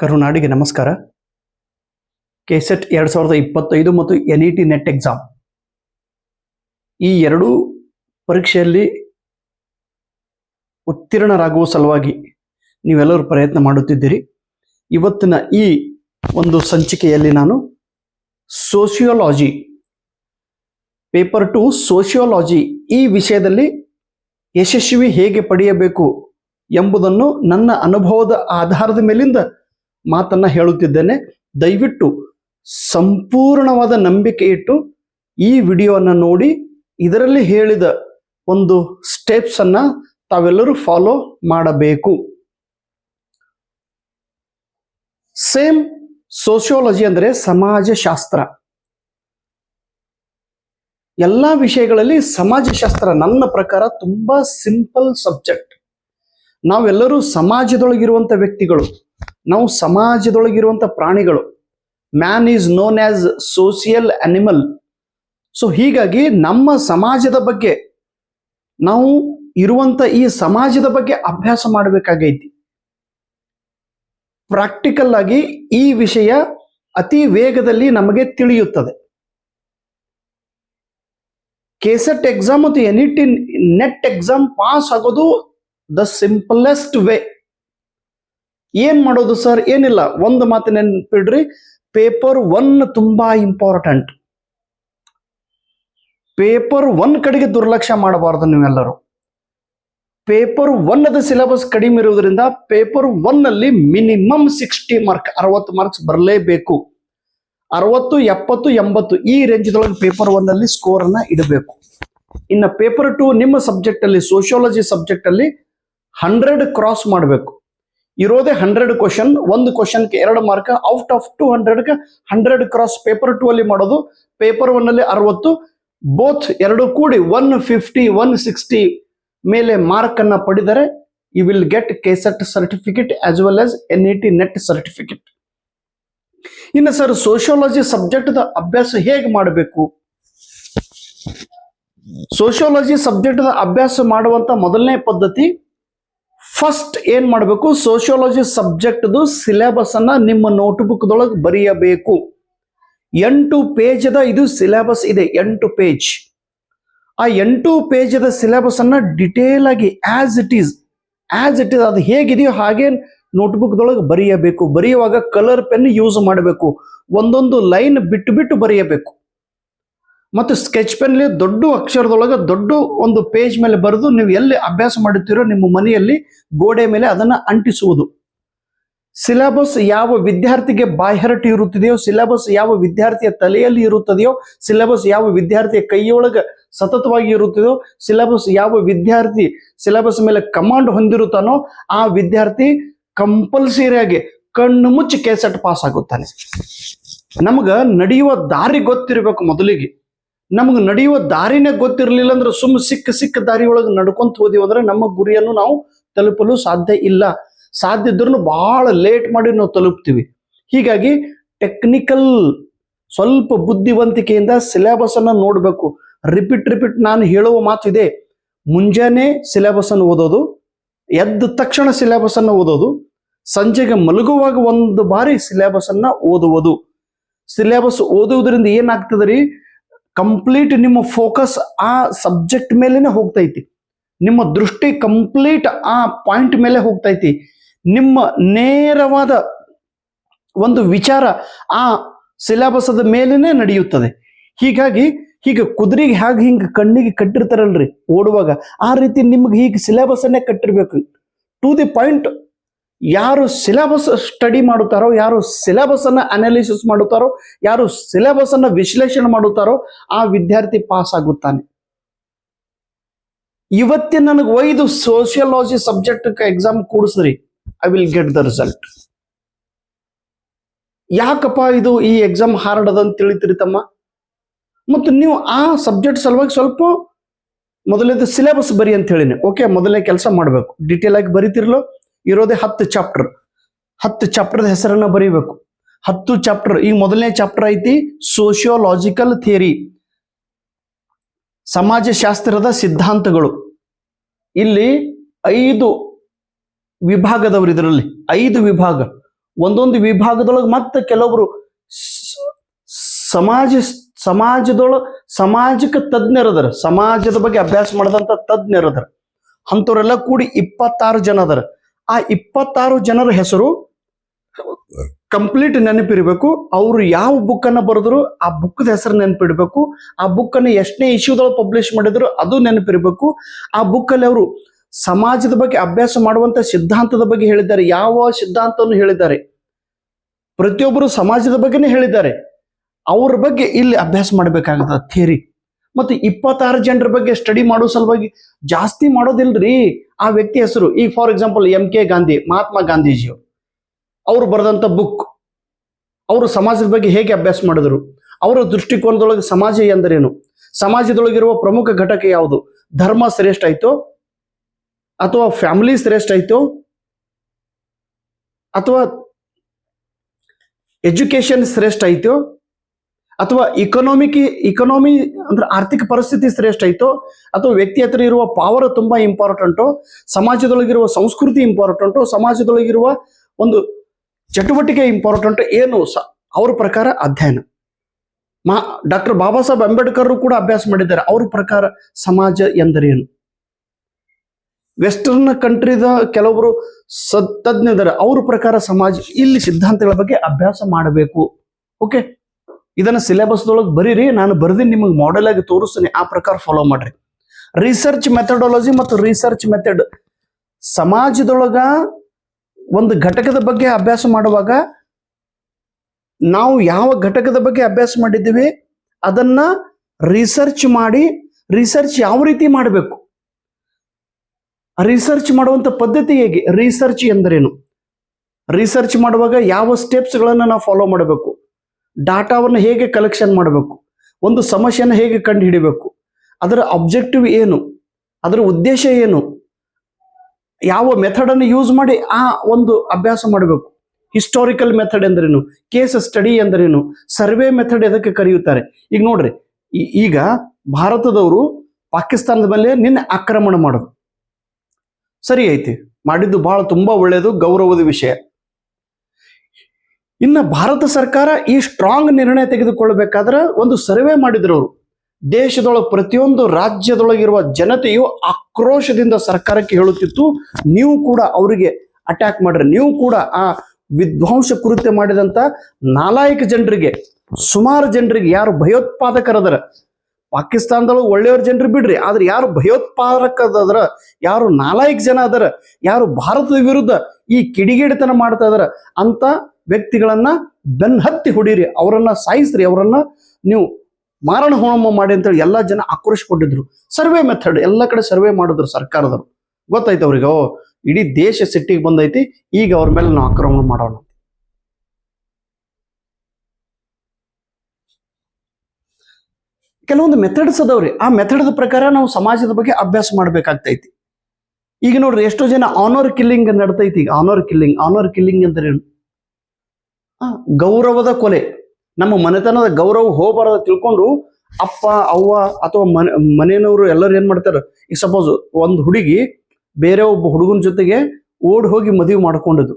ಕರುನಾಡಿಗೆ ನಮಸ್ಕಾರ. ಕೆಸೆಟ್ ಎರಡು ಸಾವಿರದ ಇಪ್ಪತ್ತೈದು ಮತ್ತು N E T net exam. ಈ ಎರಡೂ ಪರೀಕ್ಷೆಯಲ್ಲಿ ಉತ್ತೀರ್ಣರಾಗುವ ಸಲುವಾಗಿ ನೀವೆಲ್ಲರೂ ಪ್ರಯತ್ನ ಮಾಡುತ್ತಿದ್ದೀರಿ. ಇವತ್ತಿನ ಈ ಒಂದು ಸಂಚಿಕೆಯಲ್ಲಿ ನಾನು ಸೋಷಿಯೋಲಾಜಿ, ಪೇಪರ್ ಟು ಸೋಷಿಯೋಲಾಜಿ ಈ ವಿಷಯದಲ್ಲಿ ಯಶಸ್ವಿ ಹೇಗೆ ಪಡೆಯಬೇಕು ಎಂಬುದನ್ನು ನನ್ನ ಅನುಭವದ ಆಧಾರದ ಮೇಲಿಂದ ಮಾತನ್ನ ಹೇಳುತ್ತಿದ್ದೇನೆ. ದಯವಿಟ್ಟು ಸಂಪೂರ್ಣವಾದ ನಂಬಿಕೆ ಇಟ್ಟು ಈ ವಿಡಿಯೋವನ್ನು ನೋಡಿ, ಇದರಲ್ಲಿ ಹೇಳಿದ ಒಂದು ಸ್ಟೆಪ್ಸ್ ಅನ್ನ ತಾವೆಲ್ಲರೂ ಫಾಲೋ ಮಾಡಬೇಕು. ಸೇಮ್ ಸೋಷಿಯಾಲಜಿ ಅಂದರೆ ಸಮಾಜಶಾಸ್ತ್ರ. ಎಲ್ಲ ವಿಷಯಗಳಲ್ಲಿ ಸಮಾಜಶಾಸ್ತ್ರ ನನ್ನ ಪ್ರಕಾರ ತುಂಬಾ ಸಿಂಪಲ್ ಸಬ್ಜೆಕ್ಟ್ ನಾವೆಲ್ಲರೂ ಸಮಾಜದೊಳಗಿರುವಂತ ವ್ಯಕ್ತಿಗಳು. ನಾವು ಸಮಾಜದೊಳಗಿರುವಂತ ಪ್ರಾಣಿಗಳು. Man is known as social animal so ಹೀಗಾಗಿ ನಮ್ಮ ಸಮಾಜದ ಬಗ್ಗೆ ನಾವು ಇರುವಂತ ಈ ಸಮಾಜದ ಬಗ್ಗೆ ಅಭ್ಯಾಸ ಮಾಡಬೇಕಾಗೈತಿ. ಪ್ರಾಕ್ಟಿಕಲ್ ಆಗಿ ಈ ವಿಷಯ ಅತಿ ವೇಗದಲ್ಲಿ ನಮಗೆ ತಿಳಿಯುತ್ತದೆ. ಕೆಸೆಟ್ ಎಕ್ಸಾಮ್ ಮತ್ತು ಎನ್ ನೆಟ್ ಎಕ್ಸಾಮ್ ಪಾಸ್ ಆಗೋದು ದ ಸಿಂಪಲೆಸ್ಟ್ ವೇ ಏನ್ ಮಾಡೋದು ಸರ್? ಏನಿಲ್ಲ. ಒಂದು ಮಾತು ನೆನ್ಪಿಡ್ರಿ. ಪೇಪರ್ ಒನ್ ತುಂಬಾ ಇಂಪಾರ್ಟೆಂಟ್. ಪೇಪರ್ ಒನ್ ಕಡೆಗೆ ದುರ್ಲಕ್ಷ್ಯ ಮಾಡಬಾರದು ನೀವೆಲ್ಲರೂ. ಪೇಪರ್ ಒನ್ನದ ಸಿಲೆಬಸ್ ಕಡಿಮೆ ಇರುವುದರಿಂದ ಪೇಪರ್ ಒನ್ನಲ್ಲಿ ಮಿನಿಮಮ್ ಸಿಕ್ಸ್ಟಿ ಮಾರ್ಕ್, ಅರವತ್ತು ಮಾರ್ಕ್ಸ್ ಬರಲೇಬೇಕು. ಅರವತ್ತು, ಎಪ್ಪತ್ತು, ಎಂಬತ್ತು ಈ ರೇಂಜ್ದೊಳಗೆ ಪೇಪರ್ ಒನ್ನಲ್ಲಿ ಸ್ಕೋರನ್ನು ಇಡಬೇಕು. ಇನ್ನು ಪೇಪರ್ ಟು ನಿಮ್ಮ ಸಬ್ಜೆಕ್ಟಲ್ಲಿ, ಸೋಷಿಯಾಲಜಿ ಸಬ್ಜೆಕ್ಟ್ ಅಲ್ಲಿ ಹಂಡ್ರೆಡ್ ಕ್ರಾಸ್ ಮಾಡಬೇಕು. ಇರೋದೇ ಹಂಡ್ರೆಡ್ ಕ್ವಶನ್ ಒಂದು ಕ್ವಶನ್ಗೆ ಎರಡು ಮಾರ್ಕ್ ಔಟ್ ಆಫ್ ಟು ಹಂಡ್ರೆಡ್ಗೆ ಹಂಡ್ರೆಡ್ ಕ್ರಾಸ್ ಪೇಪರ್ ಟೂ ಅಲ್ಲಿ ಮಾಡೋದು ಪೇಪರ್ ಒನ್ ಅಲ್ಲಿ ಅರವತ್ತು ಬೋತ್ ಎರಡು ಕೂಡಿ ಒನ್ ಫಿಫ್ಟಿ ಒನ್ ಸಿಕ್ಸ್ಟಿ ಮೇಲೆ ಮಾರ್ಕ್ ಅನ್ನ ಪಡೆದರೆ you will get KSET certificate as well as N E T net certificate ಇನ್ನು ಸರ್ ಸೋಷಿಯಾಲಜಿ ಸಬ್ಜೆಕ್ಟ್ ಅಭ್ಯಾಸ ಹೇಗೆ ಮಾಡಬೇಕು? ಸೋಷಿಯಾಲಜಿ ಸಬ್ಜೆಕ್ಟ್ ಅಭ್ಯಾಸ ಮಾಡುವಂತ ಮೊದಲನೇ ಪದ್ಧತಿ ಫಸ್ಟ್ ಏನು ಮಾಡಬೇಕು? ಸೋಷಿಯಾಲಜಿ ಸಬ್ಜೆಕ್ಟ್ದು ಸಿಲೆಬಸ್ ಅನ್ನ ನಿಮ್ಮ ನೋಟ್ಬುಕ್ದೊಳಗೆ ಬರೆಯಬೇಕು. ಎಂಟು ಪೇಜದ ಇದು ಸಿಲೆಬಸ್ ಇದೆ, ಎಂಟು ಪೇಜ್. ಆ ಎಂಟು ಪೇಜದ ಸಿಲೆಬಸ್ ಅನ್ನ ಡಿಟೇಲ್ ಆಗಿ as it is as it is ಅದು ಹೇಗಿದೆಯೋ ಹಾಗೆ ನೋಟ್ಬುಕ್ದೊಳಗೆ ಬರೆಯಬೇಕು. ಬರೆಯುವಾಗ ಕಲರ್ ಪೆನ್ ಯೂಸ್ ಮಾಡಬೇಕು. ಒಂದೊಂದು ಲೈನ್ ಬಿಟ್ಟು ಬಿಟ್ಟು ಬರೆಯಬೇಕು. ಮತ್ತು ಸ್ಕೆಚ್ ಪೆನ್ಲಿ ದೊಡ್ಡ ಅಕ್ಷರದೊಳಗೆ ದೊಡ್ಡ ಒಂದು ಪೇಜ್ ಮೇಲೆ ಬರೆದು ನೀವು ಎಲ್ಲಿ ಅಭ್ಯಾಸ ಮಾಡುತ್ತೀರೋ ನಿಮ್ಮ ಮನೆಯಲ್ಲಿ ಗೋಡೆ ಮೇಲೆ ಅದನ್ನ ಅಂಟಿಸುವುದು. ಸಿಲೆಬಸ್ ಯಾವ ವಿದ್ಯಾರ್ಥಿಗೆ ಬಾಹ್ಯರಟಿ ಇರುತ್ತದೆಯೋ ಸಿಲೆಬಸ್ ಯಾವ ವಿದ್ಯಾರ್ಥಿಯ ತಲೆಯಲ್ಲಿ ಇರುತ್ತದೆಯೋ ಸಿಲೆಬಸ್ ಯಾವ ವಿದ್ಯಾರ್ಥಿಯ ಕೈಯೊಳಗೆ ಸತತವಾಗಿ ಇರುತ್ತದೆಯೋ ಸಿಲೆಬಸ್ ಯಾವ ವಿದ್ಯಾರ್ಥಿ ಸಿಲೆಬಸ್ ಮೇಲೆ ಕಮಾಂಡ್ ಹೊಂದಿರುತ್ತಾನೋ, ಆ ವಿದ್ಯಾರ್ಥಿ ಕಂಪಲ್ಸರಿಯಾಗಿ ಕಣ್ಣು ಮುಚ್ಚಿ ಕೆಸೆಟ್ ಪಾಸ್ ಆಗುತ್ತಾನೆ. ನಮಗ ನಡೆಯುವ ದಾರಿ ಗೊತ್ತಿರಬೇಕು ಮೊದಲಿಗೆ. ನಮಗೆ ನಡೆಯುವ ದಾರಿನೇ ಗೊತ್ತಿರಲಿಲ್ಲ ಅಂದ್ರೆ ಸುಮ್ಮ ಸಿಕ್ಕ ಸಿಕ್ಕ ದಾರಿಯೊಳಗೆ ನಡ್ಕೊಂತ ಹೋದಿವಿ ಅಂದ್ರೆ ನಮ್ಮ ಗುರಿಯನ್ನು ನಾವು ತಲುಪಲು ಸಾಧ್ಯ ಇಲ್ಲ. ಸಾಧ್ಯ ಇದ್ರೂ ಬಹಳ ಲೇಟ್ ಮಾಡಿ ನಾವು ತಲುಪ್ತೀವಿ. ಹೀಗಾಗಿ ಟೆಕ್ನಿಕಲ್ ಸ್ವಲ್ಪ ಬುದ್ಧಿವಂತಿಕೆಯಿಂದ ಸಿಲೆಬಸ್ ಅನ್ನ ನೋಡಬೇಕು. ರಿಪೀಟ್ ರಿಪೀಟ್ ನಾನು ಹೇಳುವ ಮಾತು ಇದೆ. ಮುಂಜಾನೆ ಸಿಲೆಬಸ್ ಅನ್ನು ಓದೋದು, ಎದ್ದ ತಕ್ಷಣ ಸಿಲೆಬಸ್ ಅನ್ನು ಓದೋದು, ಸಂಜೆಗೆ ಮಲಗುವಾಗ ಒಂದು ಬಾರಿ ಸಿಲೆಬಸ್ ಅನ್ನ ಓದುವುದು. ಸಿಲೆಬಸ್ ಓದುವುದರಿಂದ ಏನಾಗ್ತದೆ ರೀ? ಕಂಪ್ಲೀಟ್ ನಿಮ್ಮ ಫೋಕಸ್ ಆ ಸಬ್ಜೆಕ್ಟ್ ಮೇಲೇನೆ ಹೋಗ್ತೈತಿ. ನಿಮ್ಮ ದೃಷ್ಟಿ ಕಂಪ್ಲೀಟ್ ಆ ಪಾಯಿಂಟ್ ಮೇಲೆ ಹೋಗ್ತೈತಿ. ನಿಮ್ಮ ನೇರವಾದ ಒಂದು ವಿಚಾರ ಆ ಸಿಲೆಬಸದ ಮೇಲೇನೆ ನಡೆಯುತ್ತದೆ. ಹೀಗಾಗಿ ಹೀಗೆ ಕುದುರೆಗೆ ಹೇಗೆ ಹಿಂಗೆ ಕಣ್ಣಿಗೆ ಕಟ್ಟಿರ್ತಾರಲ್ರಿ ಓಡುವಾಗ, ಆ ರೀತಿ ನಿಮ್ಗೆ ಹೀಗೆ ಸಿಲೆಬಸ್ ಅನ್ನೇ ಕಟ್ಟಿರ್ಬೇಕು. ಟು ದಿ ಪಾಯಿಂಟ್ ಯಾರು ಸಿಲೆಬಸ್ ಸ್ಟಡಿ ಮಾಡುತ್ತಾರೋ, ಯಾರು ಸಿಲೆಬಸ್ ಅನ್ನ ಅನಾಲಿಸಿಸ್ ಮಾಡುತ್ತಾರೋ, ಯಾರು ಸಿಲೆಬಸ್ ಅನ್ನ ವಿಶ್ಲೇಷಣೆ ಮಾಡುತ್ತಾರೋ, ಆ ವಿದ್ಯಾರ್ಥಿ ಪಾಸ್ ಆಗುತ್ತಾನೆ. ಇವತ್ತೇ ನನಗೆ ಒಯ್ದು sociology subject exam ಕೂಡಿಸ್ರಿ I will get the result ಯಾಕಪ್ಪ ಇದು ಈ ಎಕ್ಸಾಮ್ ಹಾರ್ಡ್ ಅದ ಅಂತ ತಿಳಿತೀರಿ ತಮ್ಮ? ಮತ್ತು ನೀವು ಆ ಸಬ್ಜೆಕ್ಟ್ ಸಲುವಾಗಿ ಸ್ವಲ್ಪ ಮೊದಲೇದು ಸಿಲೆಬಸ್ ಬರಿ ಅಂತ ಹೇಳಿನಿ. ಓಕೆ ಮೊದಲೇ ಕೆಲಸ ಮಾಡಬೇಕು. ಡಿಟೇಲ್ ಆಗಿ ಬರಿತಿರ್ಲೋ ಇರೋದೇ ಹತ್ತು ಚಾಪ್ಟರ್ ಹತ್ತು ಚಾಪ್ಟರ್ದ ಹೆಸರನ್ನ ಬರೀಬೇಕು. ಹತ್ತು ಚಾಪ್ಟರ್ ಈಗ ಮೊದಲನೇ ಚಾಪ್ಟರ್ ಐತಿ ಸೋಷಿಯೋಲಾಜಿಕಲ್ ಥಿಯರಿ ಸಮಾಜಶಾಸ್ತ್ರದ ಸಿದ್ಧಾಂತಗಳು. ಇಲ್ಲಿ ಐದು ವಿಭಾಗದವರು ಇದರಲ್ಲಿ. ಐದು ವಿಭಾಗ. ಒಂದೊಂದು ವಿಭಾಗದೊಳಗೆ ಮತ್ತೆ ಕೆಲವರು ಸಮಾಜ, ಸಮಾಜದೊಳ, ಸಾಮಾಜಿಕ ತಜ್ಞರದರ ಸಮಾಜದ ಬಗ್ಗೆ ಅಭ್ಯಾಸ ಮಾಡಿದಂತ ತಜ್ಞರದರ ಅಂಥವರೆಲ್ಲ ಕೂಡಿ ಇಪ್ಪತ್ತಾರು ಜನ ಅದರ. ಆ ಇಪ್ಪತ್ತಾರು ಜನರ ಹೆಸರು ಕಂಪ್ಲೀಟ್ ನೆನಪಿರ್ಬೇಕು. ಅವರು ಯಾವ ಬುಕ್ ಅನ್ನ ಬರೆದ್ರು ಆ ಬುಕ್ದ ಹೆಸರು ನೆನಪಿಡ್ಬೇಕು. ಆ ಬುಕ್ ಅನ್ನು ಎಷ್ಟನೇ ಇಶ್ಯೂದೊಳಗೆ ಪಬ್ಲಿಷ್ ಮಾಡಿದ್ರು ಅದು ನೆನಪಿರ್ಬೇಕು. ಆ ಬುಕ್ ಅಲ್ಲಿ ಅವರು ಸಮಾಜದ ಬಗ್ಗೆ ಅಭ್ಯಾಸ ಮಾಡುವಂತ ಸಿದ್ಧಾಂತದ ಬಗ್ಗೆ ಹೇಳಿದ್ದಾರೆ. ಯಾವ ಸಿದ್ಧಾಂತವನ್ನು ಹೇಳಿದ್ದಾರೆ? ಪ್ರತಿಯೊಬ್ಬರು ಸಮಾಜದ ಬಗ್ಗೆನೇ ಹೇಳಿದ್ದಾರೆ. ಅವ್ರ ಬಗ್ಗೆ ಇಲ್ಲಿ ಅಭ್ಯಾಸ ಮಾಡಬೇಕಾಗತ್ತ ಥಿಯರಿ ಮತ್ತು ಇಪ್ಪತ್ತಾರು ಜನರ ಬಗ್ಗೆ ಸ್ಟಡಿ ಮಾಡೋ ಸಲುವಾಗಿ ಜಾಸ್ತಿ ಮಾಡೋದಿಲ್ರಿ. ಆ ವ್ಯಕ್ತಿ ಹೆಸರು ಈ for example M K Gandhi Mahatma ಗಾಂಧೀಜಿಯವರು ಅವರು ಬರೆದಂಥ ಬುಕ್ ಅವರು ಸಮಾಜದ ಬಗ್ಗೆ ಹೇಗೆ ಅಭ್ಯಾಸ ಮಾಡಿದರು, ಅವರ ದೃಷ್ಟಿಕೋನದೊಳಗೆ ಸಮಾಜ ಎಂದರೇನು, ಸಮಾಜದೊಳಗಿರುವ ಪ್ರಮುಖ ಘಟಕ ಯಾವುದು, ಧರ್ಮ ಶ್ರೇಷ್ಠ ಆಯ್ತು, ಅಥವಾ ಫ್ಯಾಮಿಲಿ ಶ್ರೇಷ್ಠ ಆಯ್ತು, ಅಥವಾ ಎಜುಕೇಶನ್ ಶ್ರೇಷ್ಠ ಆಯ್ತೋ ಅಥವಾ ಇಕನಾಮಿಕ್ ಇಕನಾಮಿ ಅಂದ್ರೆ ಆರ್ಥಿಕ ಪರಿಸ್ಥಿತಿ ಶ್ರೇಷ್ಠ ಆಯ್ತೋ ಅಥವಾ ವ್ಯಕ್ತಿ ಹತ್ರ ಇರುವ ಪಾವರ್ ತುಂಬಾ ಇಂಪಾರ್ಟೆಂಟು ಸಮಾಜದೊಳಗಿರುವ ಸಂಸ್ಕೃತಿ ಇಂಪಾರ್ಟೆಂಟು ಸಮಾಜದೊಳಗಿರುವ ಒಂದು ಚಟುವಟಿಕೆ ಇಂಪಾರ್ಟೆಂಟ್ ಏನು ಸ, ಅವ್ರ ಪ್ರಕಾರ ಅಧ್ಯಯನ. ಮಾ, ಡಾಕ್ಟರ್ ಬಾಬಾ ಸಾಹೇಬ್ ಅಂಬೇಡ್ಕರ್ ಕೂಡ ಅಭ್ಯಾಸ ಮಾಡಿದ್ದಾರೆ. ಅವ್ರ ಪ್ರಕಾರ ಸಮಾಜ ಎಂದರೇನು? ವೆಸ್ಟರ್ನ್ ಕಂಟ್ರಿದ ಕೆಲವರು ಸ ಇದ್ದಾರೆ. ಅವ್ರ ಪ್ರಕಾರ ಸಮಾಜ, ಇಲ್ಲಿ ಸಿದ್ಧಾಂತಗಳ ಬಗ್ಗೆ ಅಭ್ಯಾಸ ಮಾಡಬೇಕು. ಓಕೆ ಇದನ್ನ ಸಿಲೆಬಸ್ದೊಳಗೆ ಬರೀರಿ, ನಾನು ಬರೆದಿ ನಿಮಗೆ ಮಾಡೆಲ್ ಆಗಿ ತೋರಿಸ್ತೀನಿ, ಆ ಪ್ರಕಾರ ಫಾಲೋ ಮಾಡ್ರಿ. ರಿಸರ್ಚ್ ಮೆಥಡಾಲಜಿ ಮತ್ತು ರಿಸರ್ಚ್ ಮೆಥಡ್ ಸಮಾಜದೊಳಗ ಒಂದು ಘಟಕದ ಬಗ್ಗೆ ಅಭ್ಯಾಸ ಮಾಡುವಾಗ ನಾವು ಯಾವ ಘಟಕದ ಬಗ್ಗೆ ಅಭ್ಯಾಸ ಮಾಡಿದ್ದೀವಿ, ಅದನ್ನ ರಿಸರ್ಚ್ ಮಾಡಿ ರಿಸರ್ಚ್ ಯಾವ ರೀತಿ ಮಾಡಬೇಕು ರಿಸರ್ಚ್ ಮಾಡುವಂತ ಪದ್ಧತಿ ಹೇಗೆ ರಿಸರ್ಚ್ ಎಂದರೇನು ರಿಸರ್ಚ್ ಮಾಡುವಾಗ ಯಾವ ಸ್ಟೆಪ್ಸ್ಗಳನ್ನು ನಾವು ಫಾಲೋ ಮಾಡಬೇಕು ಡಾಟಾವನ್ನು ಹೇಗೆ ಕಲೆಕ್ಷನ್ ಮಾಡಬೇಕು? ಒಂದು ಸಮಸ್ಯೆಯನ್ನು ಹೇಗೆ ಕಂಡುಹಿಡಿಬೇಕು ಅದರ ಅಬ್ಜೆಕ್ಟಿವ್ ಏನು? ಅದರ ಉದ್ದೇಶ ಏನು? ಯಾವ ಮೆಥಡ್ ಅನ್ನು ಯೂಸ್ ಮಾಡಿ ಆ ಒಂದು ಅಭ್ಯಾಸ ಮಾಡಬೇಕು. ಹಿಸ್ಟೋರಿಕಲ್ ಮೆಥಡ್ ಎಂದರೇನು? ಕೇಸ್ ಸ್ಟಡಿ ಎಂದರೇನು? ಸರ್ವೆ ಮೆಥಡ್ ಎದಕ್ಕೆ ಕರೆಯುತ್ತಾರೆ? ಈಗ ನೋಡ್ರಿ ಈಗ ಭಾರತದವರು ಪಾಕಿಸ್ತಾನದ ಮೇಲೆ ನಿನ್ನೆ ಆಕ್ರಮಣ ಮಾಡೋದು. ಸರಿ ಐತಿ. ಮಾಡಿದ್ದು ಬಹಳ ತುಂಬಾ ಒಳ್ಳೆಯದು ಗೌರವದ ವಿಷಯ. ಇನ್ನು ಭಾರತ ಸರ್ಕಾರ ಈ ಸ್ಟ್ರಾಂಗ್ ನಿರ್ಣಯ ತೆಗೆದುಕೊಳ್ಳಬೇಕಾದ್ರೆ ಒಂದು ಸರ್ವೆ ಮಾಡಿದ್ರು ಅವರು ದೇಶದೊಳಗೆ ಪ್ರತಿಯೊಂದು ರಾಜ್ಯದೊಳಗಿರುವ ಜನತೆಯು ಆಕ್ರೋಶದಿಂದ ಸರ್ಕಾರಕ್ಕೆ ಹೇಳುತ್ತಿತ್ತು, ನೀವು ಕೂಡ ಅವರಿಗೆ ಅಟ್ಯಾಕ್ ಮಾಡ್ರಿ, ನೀವು ಕೂಡ ಆ ವಿಧ್ವಂಸ ಕೃತ್ಯ ಮಾಡಿದಂತ ನಾಲಾಯಕ ಜನರಿಗೆ, ಸುಮಾರು ಜನರಿಗೆ ಯಾರು ಭಯೋತ್ಪಾದಕರದರ, ಪಾಕಿಸ್ತಾನದೊಳಗೆ ಒಳ್ಳೆಯವ್ರ ಜನರು ಬಿಡ್ರಿ, ಆದ್ರೆ ಯಾರು ಭಯೋತ್ಪಾದಕದ್ರ ಯಾರು ನಾಲಾಯಕ್ ಜನ ಅದರ, ಯಾರು ಭಾರತದ ವಿರುದ್ಧ ಈ ಕಿಡಿಗೇಡಿತನ ಮಾಡ್ತಾ ಇದಾರ ಅಂತ ವ್ಯಕ್ತಿಗಳನ್ನ ಬೆನ್ ಹತ್ತಿ ಹೊಡೀರಿ, ಅವರನ್ನ ಸಾಯಿಸ್ರಿ, ಅವರನ್ನ ನೀವು ಮಾರಣ ಹೋಮ ಮಾಡಿ ಅಂತೇಳಿ ಎಲ್ಲ ಜನ ಆಕ್ರೋಶಗೊಂಡಿದ್ರು. ಸರ್ವೆ ಮೆಥಡ್, ಎಲ್ಲ ಕಡೆ ಸರ್ವೆ ಮಾಡಿದ್ರು ಸರ್ಕಾರದವರು. ಗೊತ್ತಾಯ್ತು ಅವ್ರಿಗೆ? ಓ, ಇಡೀ ದೇಶ ಸಿಟ್ಟಿಗೆ ಬಂದೈತಿ, ಈಗ ಅವ್ರ ಮೇಲೆ ನಾವು ಆಕ್ರಮಣ ಮಾಡೋಣ ಕೆಲವೊಂದು ಮೆಥಡ್ಸ್ ಅದಾವ್ರಿ. ಆ ಮೆಥಡ್ ಪ್ರಕಾರ ನಾವು ಸಮಾಜದ ಬಗ್ಗೆ ಅಭ್ಯಾಸ ಮಾಡ್ಬೇಕಾಗ್ತೈತಿ. ಈಗ ನೋಡ್ರಿ, ಎಷ್ಟೋ ಜನ ಆನರ್ ಕಿಲ್ಲಿಂಗ್ ನಡ್ತೈತಿ ಈಗ. ಆನರ್ ಕಿಲ್ಲಿಂಗ್ ಆನರ್ ಕಿಲ್ಲಿಂಗ್ ಅಂದ್ರೆ ಗೌರವದ ಕೊಲೆ. ನಮ್ಮ ಮನೆತನದ ಗೌರವ ಹೋಗಬಾರದ ತಿಳ್ಕೊಂಡು ಅಪ್ಪ, ಅವ್ವ ಅಥವಾ ಮನೆ, ಮನೆಯವರು ಎಲ್ಲರೂ ಏನ್ ಮಾಡ್ತಾರೆ? ಈಗ ಸಪೋಸ್ ಒಂದು ಹುಡುಗಿ ಬೇರೆ ಒಬ್ಬ ಹುಡುಗನ ಜೊತೆಗೆ ಓಡ್ ಹೋಗಿ ಮದುವೆ ಮಾಡ್ಕೊಂಡದ್ದು.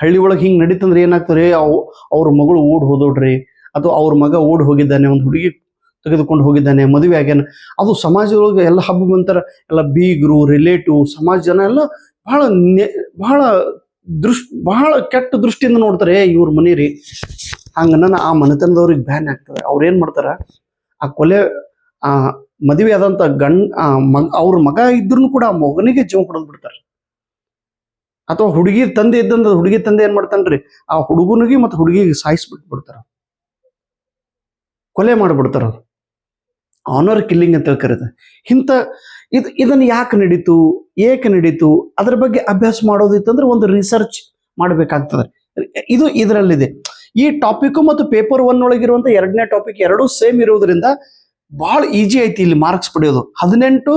ಹಳ್ಳಿ ಒಳಗೆ ಹಿಂಗೆ ನಡೀತಂದ್ರೆ ಏನಾಗ್ತಾರೆ ಅವ್, ಅವ್ರ ಮಗಳು ಓಡ್ ಹೋದೋಡ್ರಿ. ಅಥವಾ ಅವ್ರ ಮಗ ಓಡ್ ಹೋಗಿದ್ದಾನೆ, ಒಂದು ಹುಡುಗಿ ತೆಗೆದುಕೊಂಡು ಹೋಗಿದ್ದಾನೆ, ಮದುವೆ ಆಗ್ಯಾನ. ಅದು ಸಮಾಜದೊಳಗೆ ಎಲ್ಲ ಹಬ್ಬ ಬಂತಾರ ಎಲ್ಲ ಬೀಗರು ರಿಲೇಟಿವ್ ಸಮಾಜ ಜನ ಎಲ್ಲ ಬಹಳ ನೆ- ಬಹಳ ದೃಶ್ ಬಹಳ ಕೆಟ್ಟ ದೃಷ್ಟಿಯಿಂದ ನೋಡ್ತಾರೆ "ಏ, ಇವ್ರ ಮನೆ ರೀ ಹಂಗ ನನ್ನ ಆ ಮನೆತನದವ್ರಿಗೆ ಬ್ಯಾನ್ ಆಗ್ತದೆ. ಅವ್ರು ಏನ್ ಮಾಡ್ತಾರ ಆ ಕೊಲೆ ಆ ಮದುವೆ ಆದಂತ ಗಂಡ್ ಮಗ ಅವ್ರ ಮಗ ಇದ್ರು ಕೂಡ ಆ ಮಗನಿಗೆ ಜೀವ ಕೊಡದ್ ಬಿಡ್ತಾರೆ. ಅಥವಾ ಹುಡುಗಿ ತಂದೆ ಇದ್ದಂತ ಹುಡುಗಿ ತಂದೆ ಏನ್ ಮಾಡ್ತಾನ್ರಿ ಆ ಹುಡುಗನಿಗೆ ಮತ್ತೆ ಹುಡುಗಿಗೆ ಸಾಯಿಸ್ಬಿಟ್ಟು ಬಿಡ್ತಾರ. ಕೊಲೆ ಮಾಡಿಬಿಡ್ತಾರ ಆನರ್ ಕಿಲ್ಲಿಂಗ್ ಅಂತ ಹೇಳಿ ಕರೀತಾರೆ ಇಂಥ ಇದು, ಇದನ್ನು ಯಾಕೆ ನಡೀತು, ಏಕೆ ನಡೀತು, ಅದರ ಬಗ್ಗೆ ಅಭ್ಯಾಸ ಮಾಡೋದಿತ್ತಂದ್ರೆ ಒಂದು ರಿಸರ್ಚ್ ಮಾಡಬೇಕಾಗ್ತದೆ. ಇದು ಇದರಲ್ಲಿದೆ. ಈ ಟಾಪಿಕ್ ಮತ್ತು ಪೇಪರ್ ಒನ್ ಒಳಗಿರುವಂತ ಎರಡನೇ ಟಾಪಿಕ್ ಎರಡೂ ಸೇಮ್ ಇರುವುದರಿಂದ ಬಹಳ ಈಜಿ ಐತಿ ಇಲ್ಲಿ ಮಾರ್ಕ್ಸ್ ಪಡೆಯೋದು. ಹದಿನೆಂಟು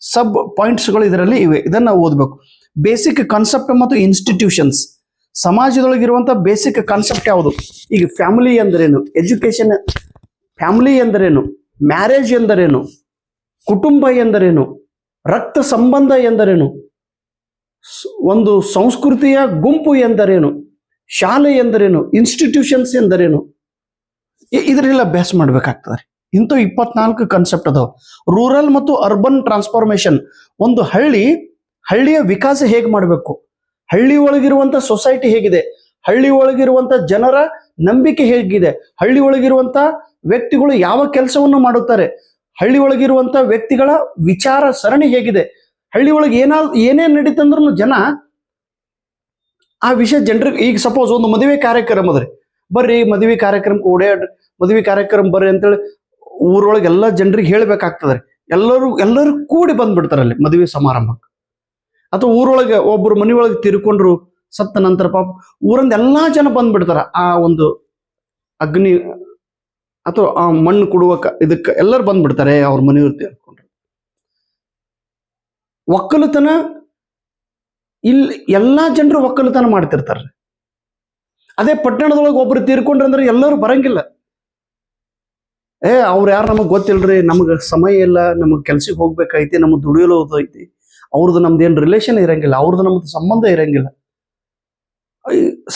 ಸಬ್ ಪಾಯಿಂಟ್ಸ್ಗಳು ಇದರಲ್ಲಿ ಇವೆ. ಇದನ್ನ ಓದಬೇಕು. ಬೇಸಿಕ್ ಕಾನ್ಸೆಪ್ಟ್ ಮತ್ತು ಇನ್ಸ್ಟಿಟ್ಯೂಷನ್ಸ್ ಸಮಾಜದೊಳಗಿರುವಂತ ಬೇಸಿಕ್ ಕಾನ್ಸೆಪ್ಟ್ ಯಾವುದು? ಈಗ ಫ್ಯಾಮಿಲಿ ಎಂದರೇನು? ಎಜುಕೇಶನ್ ಫ್ಯಾಮಿಲಿ ಎಂದರೇನು? ಮ್ಯಾರೇಜ್ ಎಂದರೇನು? ಕುಟುಂಬ ಎಂದರೇನು? ರಕ್ತ ಸಂಬಂಧ ಎಂದರೇನು? ಒಂದು ಸಂಸ್ಕೃತಿಯ ಗುಂಪು ಎಂದರೇನು? ಶಾಲೆ ಎಂದರೇನು? ಇನ್ಸ್ಟಿಟ್ಯೂಷನ್ಸ್ ಎಂದರೇನು? ಇದರಲ್ಲಿ ಅಭ್ಯಾಸ ಮಾಡ್ಬೇಕಾಗ್ತದೆ ಇಂಥ ಇಪ್ಪತ್ನಾಲ್ಕು ಕನ್ಸೆಪ್ಟ್ ಅದಾವ. ರೂರಲ್ ಮತ್ತು ಅರ್ಬನ್ ಟ್ರಾನ್ಸ್ಫಾರ್ಮೇಶನ್ ಒಂದು ಹಳ್ಳಿ, ಹಳ್ಳಿಯ ವಿಕಾಸ ಹೇಗೆ ಮಾಡಬೇಕು? ಹಳ್ಳಿ ಒಳಗಿರುವಂಥ ಸೊಸೈಟಿ ಹೇಗಿದೆ? ಹಳ್ಳಿ ಒಳಗಿರುವಂತ ಜನರ ನಂಬಿಕೆ ಹೇಗಿದೆ? ಹಳ್ಳಿ ಒಳಗಿರುವಂತ ವ್ಯಕ್ತಿಗಳು ಯಾವ ಕೆಲಸವನ್ನು ಮಾಡುತ್ತಾರೆ? ಹಳ್ಳಿ ಒಳಗಿರುವಂತ ವ್ಯಕ್ತಿಗಳ ವಿಚಾರ ಸರಣಿ ಹೇಗಿದೆ. ಹಳ್ಳಿ ಒಳಗೆ ಏನಾದ್ರೂ ಏನೇ ನಡೀತಂದ್ರೂ ಜನ ಆ ವಿಷಯ ಜನರಿಗೆ, ಈಗ ಸಪೋಸ್ ಒಂದು ಮದುವೆ ಕಾರ್ಯಕ್ರಮ ಅದ್ರಿ ಬರ್ರಿ, ಮದುವೆ ಕಾರ್ಯಕ್ರಮಕ್ಕೆ ಓಡಾಡ್ರಿ, ಮದುವೆ ಕಾರ್ಯಕ್ರಮ ಬರ್ರಿ ಅಂತೇಳಿ ಊರೊಳಗೆ ಎಲ್ಲ ಜನರಿಗೆ ಹೇಳ್ಬೇಕಾಗ್ತದ್ರಿ ಎಲ್ಲರೂ ಎಲ್ಲರೂ ಕೂಡಿ ಬಂದ್ಬಿಡ್ತಾರೆ ಅಲ್ಲಿ ಮದುವೆ ಸಮಾರಂಭಕ್ಕೆ. ಅಥವಾ ಊರೊಳಗೆ ಒಬ್ರು ಮನೆಯೊಳಗೆ ತಿರ್ಕೊಂಡ್ರು, ಸತ್ತ ನಂತರ ಪಾಪ ಊರಿಂದ ಎಲ್ಲಾ ಜನ ಬಂದ್ಬಿಡ್ತಾರ ಆ ಒಂದು ಅಗ್ನಿ ಅಥವಾ ಆ ಮಣ್ಣು ಕೊಡುವ ಇದಕ್ಕೆ ಎಲ್ಲರೂ ಬಂದ್ಬಿಡ್ತಾರೆ ಅವ್ರ ಮನೆಯವ್ರು ತೀರ್ಕೊಂಡ್ರು ಒಕ್ಕಲುತನ ಇಲ್ಲಿ ಎಲ್ಲ ಜನರು ಒಕ್ಕಲುತನ ಮಾಡ್ತಿರ್ತಾರೆ ಅದೇ ಪಟ್ಟಣದೊಳಗೆ ಒಬ್ರು ತೀರ್ಕೊಂಡ್ರೆ ಅಂದ್ರೆ ಎಲ್ಲರೂ ಬರಂಗಿಲ್ಲ. ಏ, ಅವ್ರು ಯಾರು ನಮಗ್ ಗೊತ್ತಿಲ್ರಿ, ನಮಗ ಸಮಯ ಇಲ್ಲ, ನಮಗ್ ಕೆಲ್ಸಕ್ಕೆ ಹೋಗ್ಬೇಕೈತಿ ನಮಗೆ ದುಡಿಯಲು ಐತಿ ಅವ್ರದ್ದು ನಮ್ದು ಏನ್ ರಿಲೇಷನ್ ಇರಂಗಿಲ್ಲ ಅವ್ರದ್ದು ನಮ್ದು ಸಂಬಂಧ ಇರಂಗಿಲ್ಲ.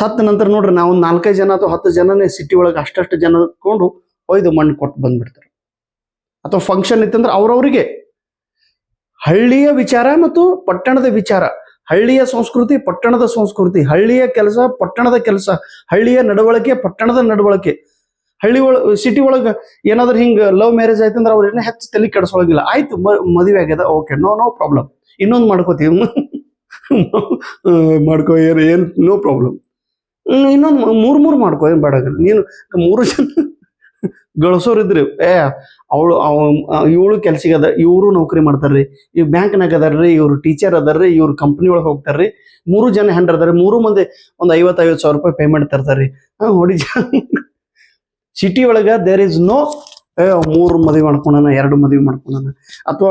ಸತ್ತ ನಂತರ ನೋಡ್ರಿ ನಾವು ನಾಲ್ಕೈದು ಜನ ಅಥವಾ ಹತ್ತು ಜನನೇ ಸಿಟಿ ಒಳಗೆ ಅಷ್ಟಷ್ಟು ಜನ ಕೊಂಡು ಒಯ್ದು ಮಣ್ಣು ಕೊಟ್ಟು ಬಂದ್ಬಿಡ್ತಾರೆ. ಅಥವಾ ಫಂಕ್ಷನ್ ಇತ್ತಂದ್ರೆ ಅವ್ರವ್ರಿಗೆ ಹಳ್ಳಿಯ ವಿಚಾರ ಮತ್ತು ಪಟ್ಟಣದ ವಿಚಾರ, ಹಳ್ಳಿಯ ಸಂಸ್ಕೃತಿ, ಪಟ್ಟಣದ ಸಂಸ್ಕೃತಿ, ಹಳ್ಳಿಯ ಕೆಲಸ, ಪಟ್ಟಣದ ಕೆಲಸ, ಹಳ್ಳಿಯ ನಡವಳಿಕೆ, ಪಟ್ಟಣದ ನಡವಳಿಕೆ. ಹಳ್ಳಿ ಒಳ ಸಿಟಿ ಒಳಗೆ ಏನಾದ್ರೂ ಹಿಂಗೆ ಲವ್ ಮ್ಯಾರೇಜ್ ಆಯ್ತಂದ್ರೆ ಅವ್ರು ಏನೋ ಹೆಚ್ಚು ತಲೆ ಕೆಡಿಸೋಳಗಿಲ್ಲ. ಆಯ್ತು ಮದುವೆ ಆಗ್ಯದ ಓಕೆ ನೋ ನೋ ಪ್ರಾಬ್ಲಮ್ ಇನ್ನೊಂದು ಮಾಡ್ಕೋತೀವಿ. ಮಾಡ್ಕೋ, ಏನು ಏನು ನೋ ಪ್ರಾಬ್ಲಮ್ ಇನ್ನೊಂದು ಮೂರು ಮೂರು ಮಾಡ್ಕೋ, ಏನು ಬೇಡ ನೀನು ಮೂರು ಜನ ಗಳಿಸೋರಿದ್ರಿ ಏ, ಅವಳು, ಅವ ಇವಳು ಕೆಲ್ಸಿಗದ ಇವರು ನೌಕರಿ ಮಾಡ್ತಾರ್ರಿ. ಈ ಬ್ಯಾಂಕ್ನಾಗ ಅದಾರ್ರಿ, ಇವ್ರು ಟೀಚರ್ ಅದಾರ್ರಿ, ಇವ್ರು ಕಂಪ್ನಿ ಒಳಗೆ ಹೋಗ್ತಾರ್ರಿ. ಮೂರು ಜನ ಹೆಂಡ್ರ ಅದಾರ್ರಿ. ಮೂರು ಮಂದಿ ಒಂದು ಐವತ್ತೈವತ್ತು ಸಾವಿರ ರೂಪಾಯಿ ಪೇಮೆಂಟ್ ತರ್ತಾರ್ರಿ. ಹಾಂ ಹೊಡಿ ಸಿಟಿ ಒಳಗೆ ದೇರ್ ಇಸ್ ನೋ ಮೂರು ಮದುವೆ ಮಾಡ್ಕೊಂಡನ, ಎರಡು ಮದುವೆ ಮಾಡ್ಕೊಂಡಾನ. ಅಥವಾ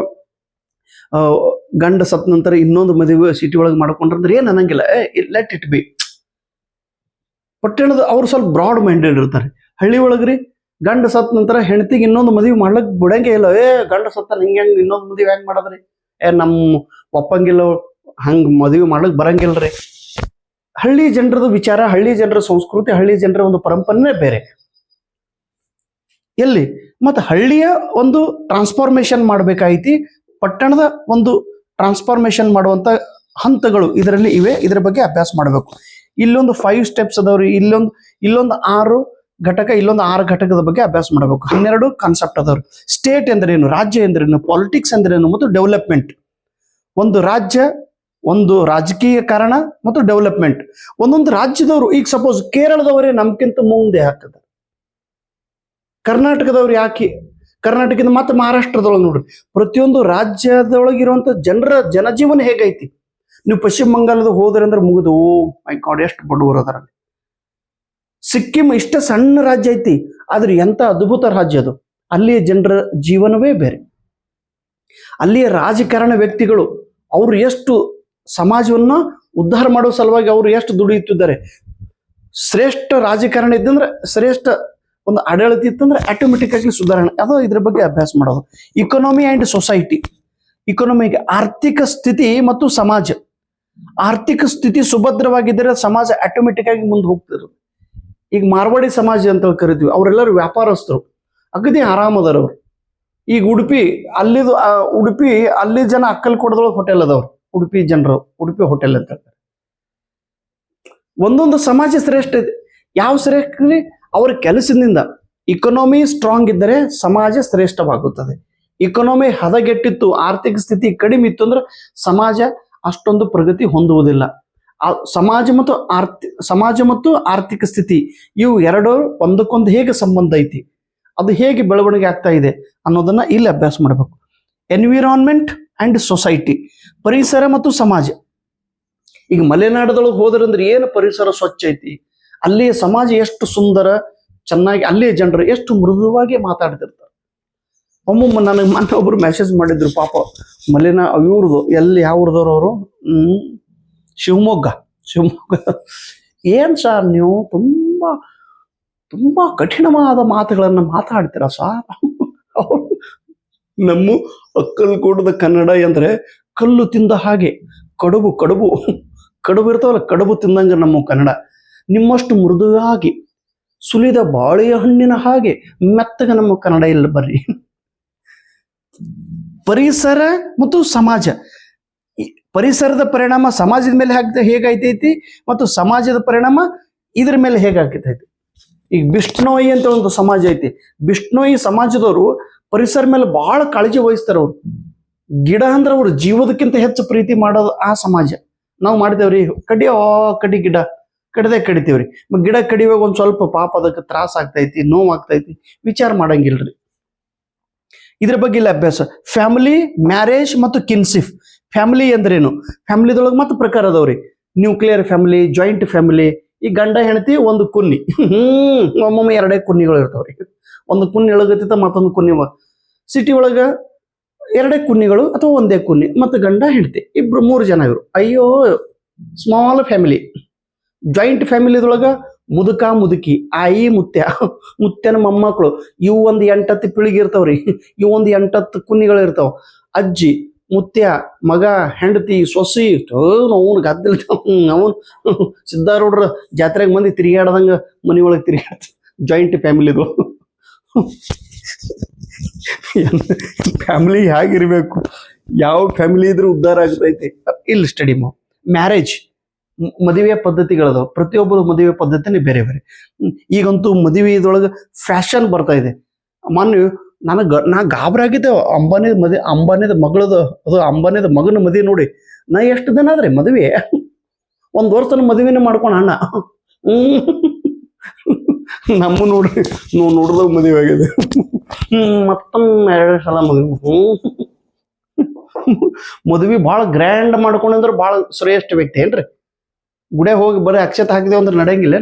ಗಂಡ ಸತ್ ನಂತರ ಇನ್ನೊಂದು ಮದುವೆ ಸಿಟಿ ಒಳಗೆ ಮಾಡ್ಕೊಂಡ್ರಂದ್ರೆ ಏನ್ ಅನ್ನಂಗಿಲ್ಲ. ಲೆಟ್ ಇಟ್ ಬಿ ಪಟ್ಟಣದ ಅವ್ರು ಸ್ವಲ್ಪ ಬ್ರಾಡ್ ಮೈಂಡೆಡ್ ಇರ್ತಾರೆ. ಹಳ್ಳಿ ಒಳಗ್ರಿ ಗಂಡ ಸತ್ ನಂತರ ಹೆಂಡತಿಗೆ ಇನ್ನೊಂದು ಮದುವೆ ಮಾಡ್ಲಕ್ ಬಿಡಂಗೆ ಇಲ್ಲ. ಏ, ಗಂಡ ಸತ್ತ ಹಿಂಗೆ ಹೆಂಗ್ ಇನ್ನೊಂದು ಮದುವೆ ಹೆಂಗ್ ಮಾಡದ್ರಿ? ಏ ನಮ್ಮ ಒಪ್ಪಂಗಿಲ್ಲ, ಹಂಗ್ ಮದುವೆ ಮಾಡ್ಲಕ್ ಬರಂಗಿಲ್ರಿ. ಹಳ್ಳಿ ಜನರದ ವಿಚಾರ, ಹಳ್ಳಿ ಜನರ ಸಂಸ್ಕೃತಿ, ಹಳ್ಳಿ ಜನರ ಒಂದು ಪರಂಪರೆನೇ ಬೇರೆ. ಎಲ್ಲಿ? ಮತ್ತೆ ಹಳ್ಳಿಯ ಒಂದು ಟ್ರಾನ್ಸ್ಫಾರ್ಮೇಶನ್ ಮಾಡಬೇಕಾಯ್ತಿ, ಪಟ್ಟಣದ ಒಂದು ಟ್ರಾನ್ಸ್ಫಾರ್ಮೇಶನ್ ಮಾಡುವಂತ ಹಂತಗಳು ಇದರಲ್ಲಿ ಇವೆ, ಇದರ ಬಗ್ಗೆ ಅಭ್ಯಾಸ ಮಾಡಬೇಕು. ಇಲ್ಲೊಂದು ಫೈವ್ ಸ್ಟೆಪ್ಸ್ ಅದಾವ್ರಿ, ಇಲ್ಲೊಂದು ಇಲ್ಲೊಂದು ಆರು ಘಟಕ, ಇಲ್ಲೊಂದು ಆರು ಘಟಕದ ಬಗ್ಗೆ ಅಭ್ಯಾಸ ಮಾಡಬೇಕು. ಹನ್ನೆರಡು ಕಾನ್ಸೆಪ್ಟ್ ಅದರು ಸ್ಟೇಟ್ ಎಂದರೇನು, ರಾಜ್ಯ ಎಂದರೇನು ಪಾಲಿಟಿಕ್ಸ್ ಎಂದರೇನು ಮತ್ತು ಡೆವಲಪ್ಮೆಂಟ್ ಒಂದು ರಾಜ್ಯ, ಒಂದು ರಾಜಕೀಯ ಕಾರಣ ಮತ್ತು ಡೆವಲಪ್ಮೆಂಟ್ ಒಂದೊಂದು ರಾಜ್ಯದವರು, ಈಗ ಸಪೋಸ್ ಕೇರಳದವರೇ ನಮ್ಗಿಂತ ಮುಂದೆ ಹಾಕದ. ಕರ್ನಾಟಕದವ್ರು ಯಾಕೆ? ಕರ್ನಾಟಕದ ಮತ್ತು ಮಹಾರಾಷ್ಟ್ರದೊಳಗೆ ನೋಡ್ರಿ. ಪ್ರತಿಯೊಂದು ರಾಜ್ಯದೊಳಗಿರುವಂತ ಜನರ ಜನಜೀವನ ಹೇಗೈತಿ? ನೀವು ಪಶ್ಚಿಮ ಬಂಗಾಳದ ಹೋದ್ರೆ ಅಂದ್ರೆ ಮುಗಿದು, ಓ ಮೈ ಗಾಡ್, ಎಷ್ಟು ಬಡವರು ಅದರಲ್ಲಿ. ಸಿಕ್ಕಿಂ ಇಷ್ಟ ಸಣ್ಣ ರಾಜ್ಯ ಐತಿ, ಆದ್ರೆ ಎಂತ ಅದ್ಭುತ ರಾಜ್ಯ ಅದು. ಅಲ್ಲಿಯ ಜನರ ಜೀವನವೇ ಬೇರೆ. ಅಲ್ಲಿಯ ರಾಜಕಾರಣ ವ್ಯಕ್ತಿಗಳು, ಅವರು ಎಷ್ಟು ಸಮಾಜವನ್ನ ಉದ್ಧಾರ ಮಾಡೋ ಸಲುವಾಗಿ ಅವರು ಎಷ್ಟು ದುಡಿಯುತ್ತಿದ್ದಾರೆ. ಶ್ರೇಷ್ಠ ರಾಜಕಾರಣ ಇದ್ದಂದ್ರೆ, ಶ್ರೇಷ್ಠ ಒಂದು ಆಡಳಿತ ಇತ್ತಂದ್ರೆ ಆಟೋಮೆಟಿಕ್ ಆಗಿ ಸುಧಾರಣೆ. ಅದು ಇದ್ರ ಬಗ್ಗೆ ಅಭ್ಯಾಸ ಮಾಡೋದು. ಇಕೊನಾಮಿ ಅಂಡ್ ಸೊಸೈಟಿ ಇಕೊನಮಿಗೆ ಆರ್ಥಿಕ ಸ್ಥಿತಿ ಮತ್ತು ಸಮಾಜ. ಆರ್ಥಿಕ ಸ್ಥಿತಿ ಸುಭದ್ರವಾಗಿದ್ದರೆ ಸಮಾಜ ಆಟೋಮೆಟಿಕ್ ಆಗಿ ಮುಂದೆ ಹೋಗ್ತಿರೋದು. ಈಗ ಮಾರ್ವಾಡಿ ಸಮಾಜ ಅಂತ ಕರಿತೀವಿ, ಅವರೆಲ್ಲರೂ ವ್ಯಾಪಾರಸ್ಥರು. ಅಗದಿ ಆರಾಮದಾರ ಅವ್ರು ಈಗ ಉಡುಪಿ ಅಲ್ಲಿದು ಉಡುಪಿ ಅಲ್ಲಿ ಜನ ಅಕ್ಕಲ್ ಕೊಡದೊಳಗೆ ಹೋಟೆಲ್ ಅದವ್ರು. ಉಡುಪಿ ಜನರು, ಉಡುಪಿ ಹೋಟೆಲ್ ಅಂತ ಹೇಳ್ತಾರೆ. ಒಂದೊಂದು ಸಮಾಜ ಶ್ರೇಷ್ಠ ಇದೆ. ಯಾವ ಶ್ರೇಷ್ಠ ಅವ್ರ ಕೆಲಸದಿಂದ ಇಕನಾಮಿ ಸ್ಟ್ರಾಂಗ್ ಇದ್ದರೆ ಸಮಾಜ ಶ್ರೇಷ್ಠವಾಗುತ್ತದೆ. ಇಕನಾಮಿ ಹದಗೆಟ್ಟಿತ್ತು, ಆರ್ಥಿಕ ಸ್ಥಿತಿ ಕಡಿಮೆ ಇತ್ತು ಅಂದ್ರೆ ಸಮಾಜ ಅಷ್ಟೊಂದು ಪ್ರಗತಿ ಹೊಂದುವುದಿಲ್ಲ. ಸಮಾಜ ಮತ್ತು ಆರ್ಥಿ, ಸಮಾಜ ಮತ್ತು ಆರ್ಥಿಕ ಸ್ಥಿತಿ, ಇವು ಎರಡು ಒಂದಕ್ಕೊಂದು ಹೇಗೆ ಸಂಬಂಧ ಐತಿ, ಅದು ಹೇಗೆ ಬೆಳವಣಿಗೆ ಆಗ್ತಾ ಇದೆ ಅನ್ನೋದನ್ನ ಇಲ್ಲಿ ಅಭ್ಯಾಸ ಮಾಡಬೇಕು. ಎನ್ವಿರಾನ್ಮೆಂಟ್ ಅಂಡ್ ಸೊಸೈಟಿ ಪರಿಸರ ಮತ್ತು ಸಮಾಜ. ಈಗ ಮಲೆನಾಡದೊಳಗೆ ಹೋದ್ರಂದ್ರೆ ಏನು ಪರಿಸರ ಸ್ವಚ್ಛ ಐತಿ? ಅಲ್ಲಿಯ ಸಮಾಜ ಎಷ್ಟು ಸುಂದರ, ಚೆನ್ನಾಗಿ, ಅಲ್ಲಿಯ ಜನರು ಎಷ್ಟು ಮೃದುವಾಗಿ ಮಾತಾಡ್ತಿರ್ತಾರೆ. ಒಮ್ಮೊಮ್ಮೆ ನನಗೆ ಮೊನ್ನೆ ಒಬ್ರು ಮೆಸೇಜ್ ಮಾಡಿದ್ರು, ಪಾಪ ಮಲೆನಾ ಇವ್ರದ್ದು ಎಲ್ಲಿ, ಯಾವ ಊರ್ದವ್ರು ಅವರು? ಶಿವಮೊಗ್ಗ ಶಿವಮೊಗ್ಗ. ಏನ್ ಸಾರ್ ನೀವು? ತುಂಬಾ ತುಂಬಾ ಕಠಿಣವಾದ ಮಾತುಗಳನ್ನು ಮಾತಾಡ್ತೀರಾ ಸಾರ್? ನಮ್ಮ ಅಕ್ಕಲ್ ಕೂಡದ ಕನ್ನಡ ಅಂದ್ರೆ ಕಲ್ಲು ತಿಂದ ಹಾಗೆ, ಕಡುಬು ಕಡುಬು. ಕಡುಬು ಇರ್ತಾವಲ್ಲ, ಕಡುಬು ತಿಂದಂಗ ನಮ್ಮ ಕನ್ನಡ. ನಿಮ್ಮಷ್ಟು ಮೃದುವಾಗಿ, ಸುಲಿದ ಬಾಳೆಯ ಹಣ್ಣಿನ ಹಾಗೆ ಮೆತ್ತಗ ನಮ್ಮ ಕನ್ನಡ ಇಲ್ಲ ಬರ್ರಿ. ಪರಿಸರ ಮತ್ತು ಸಮಾಜ. ಪರಿಸರದ ಪರಿಣಾಮ ಸಮಾಜದ ಮೇಲೆ ಹಾಕ್ತ, ಹೇಗಾಯ್ತೈತಿ ಮತ್ತು ಸಮಾಜದ ಪರಿಣಾಮ ಇದ್ರ ಮೇಲೆ ಹೇಗಾಗ್ತೈತಿ ಈಗ ಬಿಷ್ಣೋಯಿ ಅಂತ ಒಂದು ಸಮಾಜ ಐತಿ. ಬಿಷ್ಣೋಯಿ ಸಮಾಜದವರು ಪರಿಸರ ಮೇಲೆ ಬಹಳ ಕಾಳಜಿ ವಹಿಸ್ತಾರೆ ಅವ್ರು. ಗಿಡ ಅಂದ್ರೆ ಅವ್ರು ಜೀವದಕ್ಕಿಂತ ಹೆಚ್ಚು ಪ್ರೀತಿ ಮಾಡೋದು ಆ ಸಮಾಜ. ನಾವು ಮಾಡಿದೇವ್ರಿ ಕಡಿ ಆ ಕಡಿ ಗಿಡ, ಕಡ್ದೆ ಕಡಿತೀವ್ರಿ. ಗಿಡ ಕಡಿಯುವಾಗ ಒಂದ್ ಸ್ವಲ್ಪ ಪಾಪ ಅದಕ್ಕೆ ತ್ರಾಸ ಆಗ್ತೈತಿ, ನೋವು ಆಗ್ತೈತಿ, ವಿಚಾರ ಮಾಡಂಗಿಲ್ರಿ. ಇದ್ರ ಬಗ್ಗೆ ಇಲ್ಲಿ ಅಭ್ಯಾಸ. ಫ್ಯಾಮಿಲಿ, ಮ್ಯಾರೇಜ್ ಮತ್ತು ಕಿನ್ಸಿಫ್. ಫ್ಯಾಮಿಲಿ ಅಂದ್ರೇನು? ಫ್ಯಾಮಿಲಿದೊಳಗೆ ಮತ್ತೆ ಪ್ರಕಾರ ಅದಾವ್ರಿ. ನ್ಯೂಕ್ಲಿಯರ್ ಫ್ಯಾಮಿಲಿ ಜಾಯಿಂಟ್ ಫ್ಯಾಮಿಲಿ ಈ ಗಂಡ, ಹೆಂಡತಿ, ಒಂದು ಕುನ್ನಿ. ಹ್ಮ್, ಒಮ್ಮೊಮ್ಮೆ ಎರಡೇ ಕುನ್ನಿಗಳು ಇರ್ತಾವ್ರಿ. ಒಂದು ಕುನ್ನಿ ಎಳಗತ್ತಿತ್ತ ಮತ್ತೊಂದು ಕುನ್ನಿ ಸಿಟಿ ಒಳಗ ಎರಡೇ ಕುನ್ನಿಗಳು ಅಥವಾ ಒಂದೇ ಕುನ್ನಿ, ಮತ್ತು ಗಂಡ, ಹೆಂಡತಿ. ಇಬ್ರು ಮೂರು ಜನ ಇವರು. ಅಯ್ಯೋ ಸ್ಮಾಲ್ ಫ್ಯಾಮಿಲಿ ಜಾಯಿಂಟ್ ಫ್ಯಾಮಿಲಿದೊಳಗ ಮುದುಕ, ಮುದುಕಿ, ಆಯಿ, ಮುತ್ಯ, ಮುತ್ಯನ ಮೊಮ್ಮಕ್ಕಳು ಇವು ಒಂದು ಎಂಟತ್ತು ಪೀಳಿಗೆ ಇರ್ತಾವ್ರಿ. ಇವು ಒಂದು ಎಂಟತ್ತು ಕುನ್ನಿಗಳು ಇರ್ತಾವ. ಅಜ್ಜಿ ಮುತ್ಯ, ಮಗ, ಹೆಂಡತಿ, ಸೊಸಿ ಅವನು ಗದ್ದಲ್ ಅವನು ಸಿದ್ಧಾರೂಢ್ರ ಜಾತ್ರೆಗೆ ಮಂದಿ ತಿರುಗಾಡ್ದಂಗ ಮನಿ ಒಳಗೆ ಜಾಯಿಂಟ್ ಜಾಯಿಂಟ್ ಫ್ಯಾಮಿಲಿದು ಫ್ಯಾಮಿಲಿ ಹೇಗಿರ್ಬೇಕು? ಯಾವ ಫ್ಯಾಮಿಲಿ ಇದ್ರೂ ಉದ್ಧಾರ ಆಗ್ತೈತಿ. ಇಲ್ಲಿ ಸ್ಟಡಿ ಮಾ ಮ್ಯಾರೇಜ್ ಮದುವೆ ಪದ್ಧತಿಗಳದಾವ ಪ್ರತಿಯೊಬ್ಬರು ಮದುವೆ ಪದ್ಧತಿನೇ ಬೇರೆ ಬೇರೆ. ಈಗಂತೂ ಮದುವೆ ಇದೊಳಗೆ ಫ್ಯಾಷನ್ ಬರ್ತಾ ಇದೆ. ಮೊನ್ನೆ ನನಗೆ ನಾ ಗಾಬರಾಗಿದ್ದೆ ಅಂಬಾನಿ ಮದುವೆ ಅಂಬಾನಿದ ಮಗಳದು ಅದು ಅಂಬಾನಿದ ಮಗನ ಮದುವೆ ನೋಡಿ. ನಾ ಎಷ್ಟು ದಿನ ಆದ್ರೆ ಮದುವೆ? ಒಂದು ವರ್ಷನ ಮದುವೆನೇ ಮಾಡ್ಕೊಂಡು ಅಣ್ಣ. ನಮ್ಮ ನೋಡ್ರಿ, ನೋ ನೋಡ್ದಾಗ ಮದುವೆ ಆಗಿದೆ. ಮತ್ತೊಮ್ಮೆ ಎರಡು ಸಲ ಮದುವೆ. ಮದುವೆ ಭಾಳ ಗ್ರ್ಯಾಂಡ್ ಮಾಡ್ಕೊಂಡಂದ್ರೆ ಭಾಳ ಶ್ರೇಷ್ಠ ವ್ಯಕ್ತಿ ಏನ್ರಿ? ಗುಡೆ ಹೋಗಿ ಬರೀ ಅಕ್ಷತೆ ಹಾಕಿದೆ ಅಂದ್ರೆ ನಡೆಯಂಗಿಲ್ಲ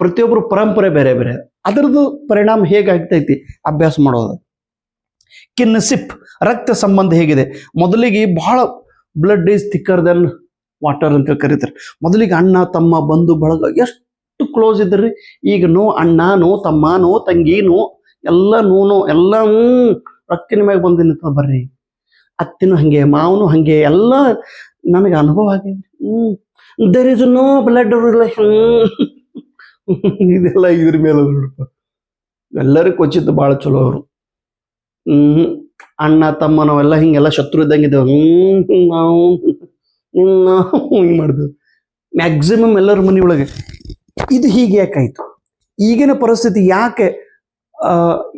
ಪ್ರತಿಯೊಬ್ಬರು ಪರಂಪರೆ ಬೇರೆ ಬೇರೆ. ಅದರದ್ದು ಪರಿಣಾಮ ಹೇಗಾಗ್ತೈತಿ? ಅಭ್ಯಾಸ ಮಾಡೋದು. ಕಿನ್ಸಿಪ್ ರಕ್ತ ಸಂಬಂಧ ಹೇಗಿದೆ? ಮೊದಲಿಗೆ ಬಹಳ blood is thicker than water ಅಂತ ಕರೀತಾರೆ. ಮೊದಲಿಗೆ ಅಣ್ಣ, ತಮ್ಮ, ಬಂಧು, ಬಳಗ ಎಷ್ಟು ಕ್ಲೋಸ್ ಇದ್ರಿ ಈಗ ನೋ ಅಣ್ಣ, ನೋ ತಮ್ಮ, ನೋ ತಂಗಿ, ನೋ ಎಲ್ಲ ನೋ ನೋ ಎಲ್ಲ ರಕ್ತಿನ ಮ್ಯಾಗ ಬಂದು ನಿಂತ ಬರ್ರಿ. ಅತ್ತಿನೂ ಹಂಗೆ, ಮಾವನು ಹಂಗೆ, ಎಲ್ಲ ನನಗೆ ಅನುಭವ ಆಗಿದೆ. ಹ್ಞೂ there is no blood relation ಇದೆಲ್ಲ ಇದ್ರ ಮೇಲೆ ನೋಡಪ್ಪ. ಎಲ್ಲರೂ ಕೊಚ್ಚಿದ್ದು ಭಾಳ ಚಲೋ ಅವರು. ಹ್ಮ್, ಅಣ್ಣ, ತಮ್ಮ ನಾವೆಲ್ಲ ಹಿಂಗೆಲ್ಲ ಶತ್ರು ಇದ್ದಂಗಿದ್ದೇವೆ ಹ್ಮ್ ನಾವು ನಿನ್ನ ಹಿಂಗೆ ಮಾಡಿದೆವು. ಮ್ಯಾಕ್ಸಿಮಮ್ ಎಲ್ಲರ ಮನೆಯೊಳಗೆ ಇದು ಹೀಗೆ ಯಾಕಾಯ್ತು? ಈಗಿನ ಪರಿಸ್ಥಿತಿ ಯಾಕೆ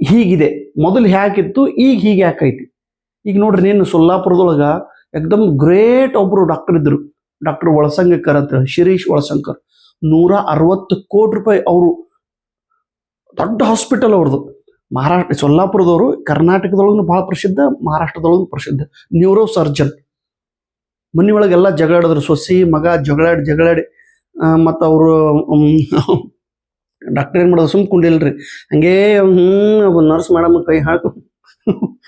ಹೀಗಿದೆ? ಮೊದಲು ಹ್ಯಾಕಿತ್ತು ಈಗ ಹೀಗೆ ಯಾಕೈತಿ ಈಗ ನೋಡ್ರಿ ನೀನು ಸೊಲ್ಲಾಪುರದೊಳಗೆ ಎಕ್ದಮ್ ಗ್ರೇಟ್ ಒಬ್ಬರು ಡಾಕ್ಟರ್ ಇದ್ರು. ಡಾಕ್ಟರ್ ಒಳಸಂಗಕರ್ ಅಂತ ಶಿರೀಶ್ ಒಳಸಂಕರ್ ನೂರ ಅರವತ್ತು ಕೋಟಿ ರೂಪಾಯಿ ಅವರು ದೊಡ್ಡ ಹಾಸ್ಪಿಟಲ್ ಅವ್ರದ್ದು ಮಹಾರಾಷ್ಟ್ರ, ಸೊಲ್ಲಾಪುರದವರು ಕರ್ನಾಟಕದೊಳಗೂ ಬಹಳ ಪ್ರಸಿದ್ಧ ಮಹಾರಾಷ್ಟ್ರದೊಳಗೂ ಪ್ರಸಿದ್ಧ. ನ್ಯೂರೋ ಸರ್ಜನ್ ಮನೆ ಒಳಗೆಲ್ಲ ಜಗಳಾಡಿದ್ರು, ಸೊಸಿ, ಮಗ ಜಗಳಾಡಿ ಜಗಳಾಡಿ. ಮತ್ತು ಅವರು ಡಾಕ್ಟರ್ ಏನು ಮಾಡೋದು ಸುಮ್ ಕುಂಡಿಲ್ರಿ. ಹಂಗೇ ಹ್ಞೂ ನರ್ಸ್ ಮೇಡಮ್ ಕೈ ಹಾಕು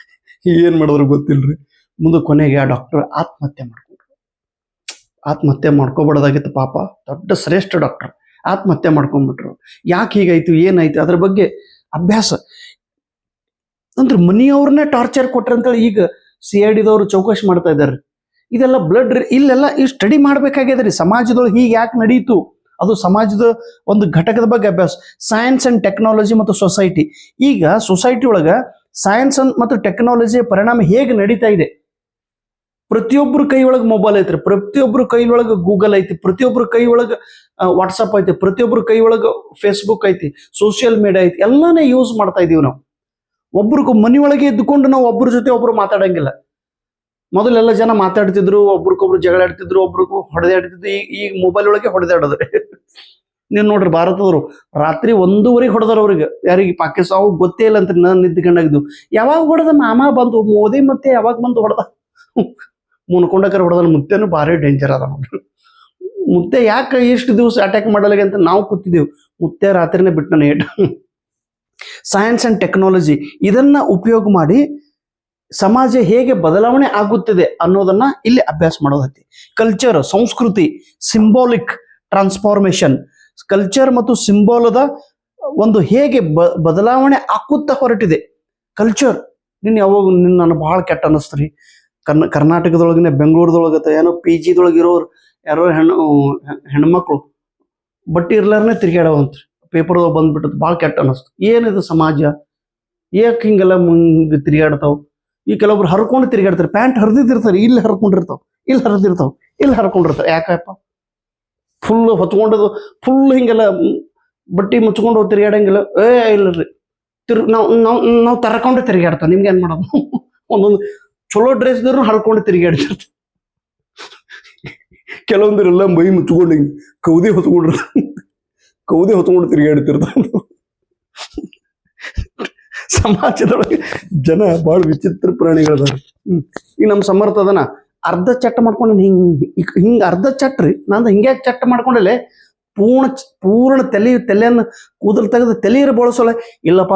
ಏನು ಮಾಡಿದ್ರು ಗೊತ್ತಿಲ್ಲರಿ ಮುಂದೆ ಕೊನೆಗೆ ಆ ಡಾಕ್ಟರ್ ಆತ್ಮಹತ್ಯೆ ಮಾಡ್ಕೊಂಡ್ರು. ಆತ್ಮಹತ್ಯೆ ಮಾಡ್ಕೋಬಾರ್ದಾಗಿತ್ತು ಪಾಪ. ದೊಡ್ಡ ಶ್ರೇಷ್ಠ ಡಾಕ್ಟರ್ ಆತ್ಮಹತ್ಯೆ ಮಾಡ್ಕೊಂಡ್ಬಿಟ್ರು ಯಾಕೆ ಹೀಗಾಯ್ತು ಏನಾಯ್ತು? ಅದ್ರ ಬಗ್ಗೆ ಅಭ್ಯಾಸ. ಅಂದ್ರೆ ಮನೆಯವ್ರನ್ನೇ ಟಾರ್ಚರ್ ಕೊಟ್ರಂತೇಳಿ ಈಗ ಸಿ ಐ ಡಿದವರು ಚೌಕಶಿ ಮಾಡ್ತಾ ಇದ್ದಾರೆ. ಇದೆಲ್ಲ ಬ್ಲಡ್ ಇಲ್ಲೆಲ್ಲ ಈ ಸ್ಟಡಿ ಮಾಡ್ಬೇಕಾಗ್ಯದ ಸಮಾಜದೊಳಗೆ ಹೀಗೆ ಯಾಕೆ ನಡೀತು? ಅದು ಸಮಾಜದ ಒಂದು ಘಟಕದ ಬಗ್ಗೆ ಅಭ್ಯಾಸ. ಸೈನ್ಸ್ ಅಂಡ್ ಟೆಕ್ನಾಲಜಿ ಮತ್ತು ಸೊಸೈಟಿ ಈಗ ಸೊಸೈಟಿ ಒಳಗ ಸೈನ್ಸ್ ಮತ್ತು ಟೆಕ್ನಾಲಜಿಯ ಪರಿಣಾಮ ಹೇಗೆ ನಡೀತಾ ಇದೆ? ಪ್ರತಿಯೊಬ್ಬರ ಕೈ ಒಳಗೆ ಮೊಬೈಲ್ ಐತ್ರಿ. ಪ್ರತಿಯೊಬ್ಬರ ಕೈ ಒಳಗೆ ಗೂಗಲ್ ಐತಿ. ಪ್ರತಿಯೊಬ್ಬರ ಕೈ ಒಳಗೆ ವಾಟ್ಸಪ್ ಐತಿ. ಪ್ರತಿಯೊಬ್ಬರ ಕೈ ಒಳಗೆ ಫೇಸ್ಬುಕ್ ಐತಿ. ಸೋಷಿಯಲ್ ಮೀಡಿಯಾ ಐತಿ. ಎಲ್ಲಾನೇ ಯೂಸ್ ಮಾಡ್ತಾ ಇದೀವಿ ನಾವು. ಒಬ್ಬರಿಗೂ ಮನಿ ಒಳಗೆ ಇದ್ದುಕೊಂಡು ನಾವು ಒಬ್ಬರ ಜೊತೆ ಒಬ್ರು ಮಾತಾಡಂಗಿಲ್ಲ. ಮೊದಲೆಲ್ಲ ಜನ ಮಾತಾಡ್ತಿದ್ರು, ಒಬ್ರಿಗೊಬ್ರು ಜಗಳ ಆಡ್ತಿದ್ರು, ಒಬ್ರಿಗೂ ಹೊಡೆದಾಡ್ತಿದ್ರು ಈಗ ಈಗ ಮೊಬೈಲ್ ಒಳಗೆ ಹೊಡೆದಾಡೋದ್ರಿ ನೀವು ನೋಡ್ರಿ ಭಾರತದವರು ರಾತ್ರಿ ಒಂದೂವರೆಗೆ ಹೊಡೆದಾರ ಅವ್ರಿಗೆ. ಯಾರಿಗೆ ಪಾಕಿಸ್ತಾನ ಗೊತ್ತೇ ಇಲ್ಲ ಅಂತ ನಾನು ನಿಂತ್ಕೊಂಡಾಗಿದ್ದು. ಯಾವಾಗ ಹೊಡೆದ ಮಾಮ ಬಂದು, ಮೋದಿ ಮತ್ತೆ ಯಾವಾಗ ಬಂದು ಹೊಡೆದ? ಮುನ್ಕೊಂಡಕರ ಹೊಡೆದ ಮುತ್ತೆನೂ ಭಾರಿ ಡೇಂಜರ್ ಅದ ನೋಡ್ರಿ ಮುತ್ತೆ ಯಾಕೆ ಎಷ್ಟು ದಿವಸ ಅಟ್ಯಾಕ್ ಮಾಡಲಿಗೆ ಅಂತ ನಾವು ಕೂತಿದ್ದೆವು ಮುತ್ತೆ ರಾತ್ರಿನೇ ಬಿಟ್ಟನ ಏಟ್ ಸೈನ್ಸ್ ಅಂಡ್ ಟೆಕ್ನಾಲಜಿ ಇದನ್ನ ಉಪಯೋಗ ಮಾಡಿ ಸಮಾಜ ಹೇಗೆ ಬದಲಾವಣೆ ಆಗುತ್ತದೆ ಅನ್ನೋದನ್ನ ಇಲ್ಲಿ ಅಭ್ಯಾಸ ಮಾಡೋದೈತಿ ಕಲ್ಚರ್ ಸಂಸ್ಕೃತಿ ಸಿಂಬಾಲಿಕ್ ಟ್ರಾನ್ಸ್ಫಾರ್ಮೇಶನ್ ಕಲ್ಚರ್ ಮತ್ತು ಸಿಂಬಾಲದ ಒಂದು ಹೇಗೆ ಬ, ಬದಲಾವಣೆ ಆಗುತ್ತಾ ಹೊರಟಿದೆ. ಕಲ್ಚರ್ ನಿನ್ನ ಯಾವಾಗ ನಿನ್ನ ಬಹಳ ಕೆಟ್ಟ ಅನ್ನಿಸ್ತ್ರಿ ಕರ್ನ, ಕರ್ನಾಟಕದೊಳಗನೆ ಬೆಂಗಳೂರದೊಳಗತ್ತ ಏನೋ ಪಿ ಜಿದೊಳಗೆ ಇರೋರು ಯಾರೋ ಹೆಣ್ಣು, ಹೆಣ್ಮಕ್ಳು ಬಟ್ಟೆ ಇರ್ಲಾರನೆ ತಿರ್ಗಾಡವಂತ್ರಿ ಪೇಪರ್ದಾಗ ಬಂದ್ಬಿಟ್ಟದ್ ಭಾಳ ಕೆಟ್ಟ ಅನ್ನಿಸ್ತು ಏನಿದು ಸಮಾಜ? ಯಾಕೆ ಹಿಂಗೆಲ್ಲ ಹಿಂಗೆ ತಿರುಗಾಡ್ತಾವ ಈ ಕೆಲವೊಬ್ರು ಹರ್ಕೊಂಡು ತಿರುಗಾಡ್ತಾರೆ ಪ್ಯಾಂಟ್ ಹರಿದಿರ್ತಾರೆ ಇಲ್ಲಿ ಹರ್ಕೊಂಡಿರ್ತಾವ. ಇಲ್ಲಿ ಹರಿದಿರ್ತಾವ. ಇಲ್ಲಿ ಹರ್ಕೊಂಡಿರ್ತಾರೆ ಯಾಕಪ್ಪ? ಫುಲ್ ಹೊತ್ಕೊಂಡದು, ಫುಲ್ ಹಿಂಗೆಲ್ಲ ಬಟ್ಟಿ ಮುಚ್ಕೊಂಡು ತಿರುಗಾಡಂಗಿಲ್ಲ ಏ ಇಲ್ಲರಿ ತಿರು, ನಾವು ನಾವು ನಾವು ತರ್ಕೊಂಡೆ ತಿರುಗಾಡ್ತಾವ ನಿಮ್ಗೆ ಏನು ಮಾಡೋದು? ಒಂದೊಂದು ಚಲೋ ಡ್ರೆಸ್ ಹಳ್ಕೊಂಡು ಹರ್ಕೊಂಡು ತಿರುಗಾಡ್ತಿರ್ತಾವ ಕೆಲವೊಂದರೆಲ್ಲ ಮೈ ಮುಚ್ಕೊಂಡು ಹಿಂಗೆ ಕೌದಿ ಹೊತ್ಕೊಂಡಿರ್ತ ಕೌದಿ ಹೊತ್ಕೊಂಡು ತಿರುಗಾಡ್ತಿರ್ತಾವ ಸಮಾಜದೊಳಗೆ ಜನ ಭಾಳ ವಿಚಿತ್ರ ಪ್ರಾಣಿಗಳದಾರ. ಈಗ ನಮ್ಮ ಸಮರ್ಥ ಅದನ ಅರ್ಧ ಚಟ್ಟ ಮಾಡ್ಕೊಂಡು ಹಿಂಗ್ ಹಿಂಗ ಅರ್ಧ ಚಟ್ ನಾನು ಹಿಂಗ್ಯಾಕ್ ಚಟ್ಟ ಮಾಡ್ಕೊಂಡಲೆ? ಪೂರ್ಣ ಪೂರ್ಣ ತಲೆ ತಲೆಯನ್ನು ಕೂದಲು ತೆಗೆದು ತಲೆಯರು ಬಳಸೋಲ್ಲ ಇಲ್ಲಪ್ಪ,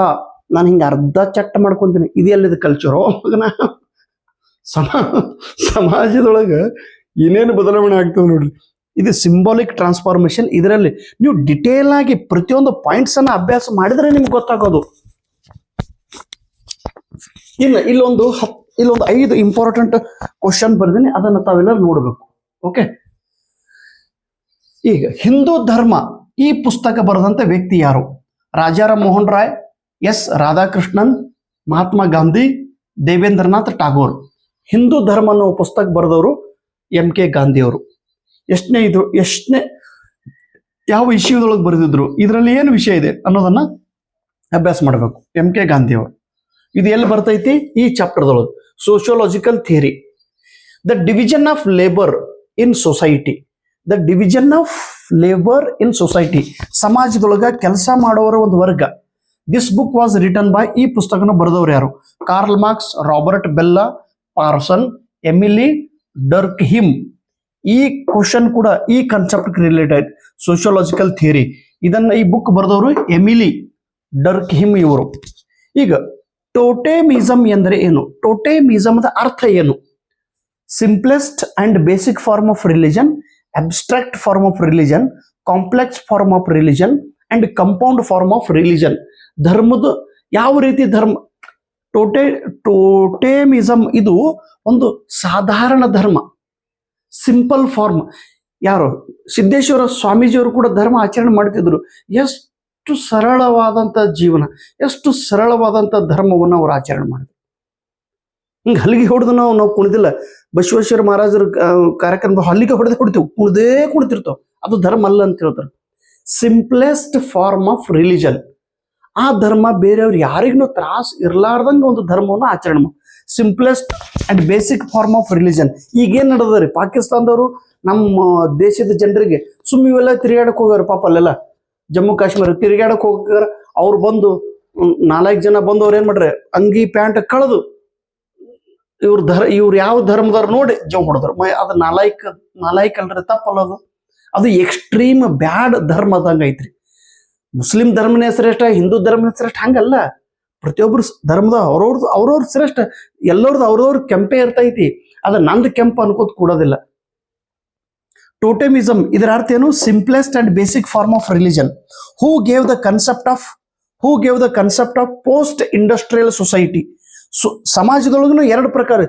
ನಾನು ಹಿಂಗೆ ಅರ್ಧ ಚಟ್ಟ ಮಾಡ್ಕೊಂತೀನಿ. ಇದೆಲ್ಲದ ಕಲ್ಚರೋ ಮಗನ ಸಮ, ಸಮಾಜದೊಳಗೆ ಏನೇನು ಬದಲಾವಣೆ ಆಗ್ತದೆ ನೋಡ್ರಿ. ಇದು ಸಿಂಬಾಲಿಕ್ ಟ್ರಾನ್ಸ್ಫಾರ್ಮೇಶನ್ ಇದರಲ್ಲಿ ನೀವು ಡಿಟೇಲ್ ಆಗಿ ಪ್ರತಿಯೊಂದು ಪಾಯಿಂಟ್ಸ್ ಅನ್ನ ಅಭ್ಯಾಸ ಮಾಡಿದ್ರೆ ನಿಮ್ಗೆ ಗೊತ್ತಾಗೋದು. ಇಲ್ಲ ಇಲ್ಲೊಂದು ಹತ್, ಇಲ್ಲೊಂದು ಐದು ಇಂಪಾರ್ಟೆಂಟ್ ಕ್ವಶನ್ ಬರ್ದೀನಿ, ಅದನ್ನ ತಾವೆಲ್ಲ ನೋಡಬೇಕು. ಓಕೆ ಈಗ ಹಿಂದೂ ಧರ್ಮ ಈ ಪುಸ್ತಕ ಬರೆದಂತ ವ್ಯಕ್ತಿ ಯಾರು? ರಾಜಾರಾಮ್ ಮೋಹನ್ ರಾಯ್, ಎಸ್. ರಾಧಾಕೃಷ್ಣನ್, ಮಹಾತ್ಮ ಗಾಂಧಿ, ದೇವೇಂದ್ರನಾಥ್ ಟಾಗೋರ್ ಹಿಂದೂ ಧರ್ಮ ಅನ್ನೋ ಪುಸ್ತಕ ಬರೆದವರು ಎಂ ಕೆ ಗಾಂಧಿ ಅವರು ಎಷ್ಟನೇ ಇದ್ರು ಎಷ್ಟನೇ ಯಾವ ವಿಷಯದೊಳಗೆ ಬರೆದಿದ್ರು, ಇದರಲ್ಲಿ ಏನು ವಿಷಯ ಇದೆ ಅನ್ನೋದನ್ನ ಅಭ್ಯಾಸ ಮಾಡಬೇಕು, ಎಂ ಕೆ ಗಾಂಧಿ ಅವರು ಇದು ಎಲ್ಲಿ ಬರ್ತೈತಿ? ಈ ಚಾಪ್ಟರ್ದೊಳಗೆ. Sociological theory the division of labour in society the division of labour in society ಸಮಾಜದೊಳಗೆ ಕೆಲಸ ಮಾಡೋರ ಒಂದು ವರ್ಗ. This book was written by ಈ ಪುಸ್ತಕನ ಬರೆದವರು ಯಾರು? Karl Marx Robert Bellah Parson Emile Durkheim ಈ ಕ್ವಶನ್ ಕೂಡ ಈ ಕಾನ್ಸೆಪ್ಟ್ ರಿಲೇಟೆಡ್ ಸೋಷಿಯೋಲಾಜಿಕಲ್ ಥಿಯರಿ ಇದನ್ನ ಈ ಬುಕ್ ಬರೆದವರು ಎಮಿಲಿ ಡರ್ಕ್ ಹಿಮ್ ಇವರು. ಈಗ ಟೋಟೆಮಿಸಮ್ ಎಂದರೆ ಏನು? ಟೋಟೆಮಿಸಮ್ದ ಅರ್ಥ ಏನು? Simplest and basic form of religion abstract form of religion complex form of religion and compound form of religion ಧರ್ಮದ ಯಾವ ರೀತಿ ಧರ್ಮ ಟೋಟೆ ಟೋಟೇಮಿಸಮ್ ಇದು ಒಂದು ಸಾಧಾರಣ ಧರ್ಮ. ಸಿಂಪಲ್ ಫಾರ್ಮ್ ಯಾರು? ಸಿದ್ದೇಶ್ವರ ಸ್ವಾಮೀಜಿಯವರು ಕೂಡ ಧರ್ಮ ಆಚರಣೆ ಮಾಡ್ತಿದ್ರು ಎಷ್ಟು ಸರಳವಾದಂಥ ಜೀವನ, ಎಷ್ಟು ಸರಳವಾದಂಥ ಧರ್ಮವನ್ನು ಅವರು ಆಚರಣೆ ಮಾಡಿದ್ರು. ಹಿಂಗೆ ಹಲ್ಲಿಗೆ ಹೊಡೆದು ನಾವು ನಾವು ಕುಣಿದಿಲ್ಲ. ಬಸವೇಶ್ವರ ಮಹಾರಾಜರ ಕಾರ್ಯಕ್ರಮ ಹಲ್ಲಿಗೆ ಹೊಡೆದೇ ಹೊಡಿತೇವೆ. ಕುಣಿದೇ ಕುಣಿತಿರ್ತೇವೆ. ಅದು ಧರ್ಮ ಅಲ್ಲ ಅಂತ ಹೇಳ್ತಾರೆ. ಸಿಂಪ್ಲೆಸ್ಟ್ ಫಾರ್ಮ್ ಆಫ್ ರಿಲಿಜನ್ ಆ ಧರ್ಮ ಬೇರೆಯವ್ರು ಯಾರಿಗೂ ತ್ರಾಸ್ ಇರಲಾರ್ದಂಗೆ ಒಂದು ಧರ್ಮವನ್ನು ಆಚರಣೆ ಮಾಡಿ simplest and basic form of religion ಈಗ ಏನು ನಡೆದರಿ ಪಾಕಿಸ್ತಾನದವರು ನಮ್ಮ ದೇಶದ ಜನರಿಗೆ ಸುಮ್ಮ ಇವೆಲ್ಲ ತಿರುಗಾಡಕ್ ಹೋಗ್ಯಾರ ಪಾಪ ಅಲ್ಲೆಲ್ಲ. ಜಮ್ಮು ಕಾಶ್ಮೀರ ತಿರುಗಾಡಕ್ ಹೋಗ್ಯಾರ. ಅವ್ರು ಬಂದು ನಾಲ್ಕು ಜನ ಬಂದು ಅವ್ರು ಏನ್ ಮಾಡ್ರಿ, ಅಂಗಿ, ಪ್ಯಾಂಟ್ ಕಳೆದು ಇವ್ರ ಧರ್, ಇವ್ರು ಯಾವ ಧರ್ಮದವ್ರು ನೋಡಿ ಜವ್ ಹೊಡೆದ್ರು ಮೈ, ಅದು ನಾಲಾಯ್ಕ ನಾಲಾಯ್ಕ ಅಲ್ರಿ ತಪ್ಪಲ್ಲ ಅದು. ಅದು ಎಕ್ಸ್ಟ್ರೀಮ್ ಬ್ಯಾಡ್ ಧರ್ಮದಂಗೆ ಐತ್ರಿ. ಮುಸ್ಲಿಂ ಧರ್ಮನೇ ಶ್ರೇಷ್ಠ, ಹಿಂದೂ ಧರ್ಮನೇ ಶ್ರೇಷ್ಠ, ಹಂಗಲ್ಲ. ಪ್ರತಿಯೊಬ್ಬರು ಧರ್ಮದ ಅವ್ರವ್ರದ್ದು ಅವ್ರವ್ರ ಶ್ರೇಷ್ಠ, ಎಲ್ಲರದ್ದು ಅವ್ರವ್ರ ಕೆಂಪೇ ಇರ್ತೈತಿ. ಅದು ನಂದು ಕೆಂಪು ಅನ್ಕೋತ ಕೂಡೋದಿಲ್ಲ. ಟೋಟಮಿಸಮ್ ಇದರ ಅರ್ಥ ಏನು? Simplest and basic form of religion who gave the concept of who gave the concept of post industrial society so ಸಮಾಜದೊಳಗೂ ಎರಡು ಪ್ರಕಾರ.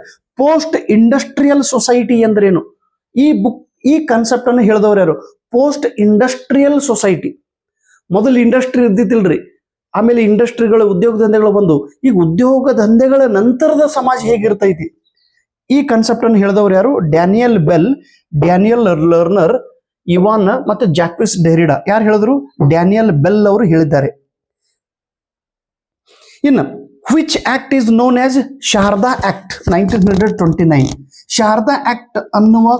ಪೋಸ್ಟ್ ಇಂಡಸ್ಟ್ರಿಯಲ್ ಸೊಸೈಟಿ ಅಂದ್ರೇನು ಈ ಬುಕ್, ಈ ಕನ್ಸೆಪ್ಟ್ ಅನ್ನು ಹೇಳಿದವರು ಯಾರು? ಪೋಸ್ಟ್ ಇಂಡಸ್ಟ್ರಿಯಲ್ ಸೊಸೈಟಿ ಮೊದಲು ಇಂಡಸ್ಟ್ರಿ ಇದ್ದಿದ್ದಿಲ್ರಿ. ಆಮೇಲೆ ಇಂಡಸ್ಟ್ರಿಗಳು ಉದ್ಯೋಗ ದಂಧೆಗಳು ಬಂದು, ಈಗ ಉದ್ಯೋಗ ದಂಧೆಗಳ ನಂತರದ ಸಮಾಜ ಹೇಗಿರ್ತೈತಿ? ಈ ಕನ್ಸೆಪ್ಟ್ ಅನ್ನು ಹೇಳಿದವರು ಯಾರು? Daniel Bell Daniel Lerner Ivan ಮತ್ತೆ ಜಾಕ್ವಿಸ್ ಡೆರಿಡಾ ಯಾರು ಹೇಳಿದ್ರು? ಡ್ಯಾನಿಯಲ್ ಬೆಲ್ ಅವರು ಹೇಳಿದ್ದಾರೆ. ಇನ್ನು which act is known as Sharda act nineteen hundred twenty nine Sharda act ಅನ್ನುವ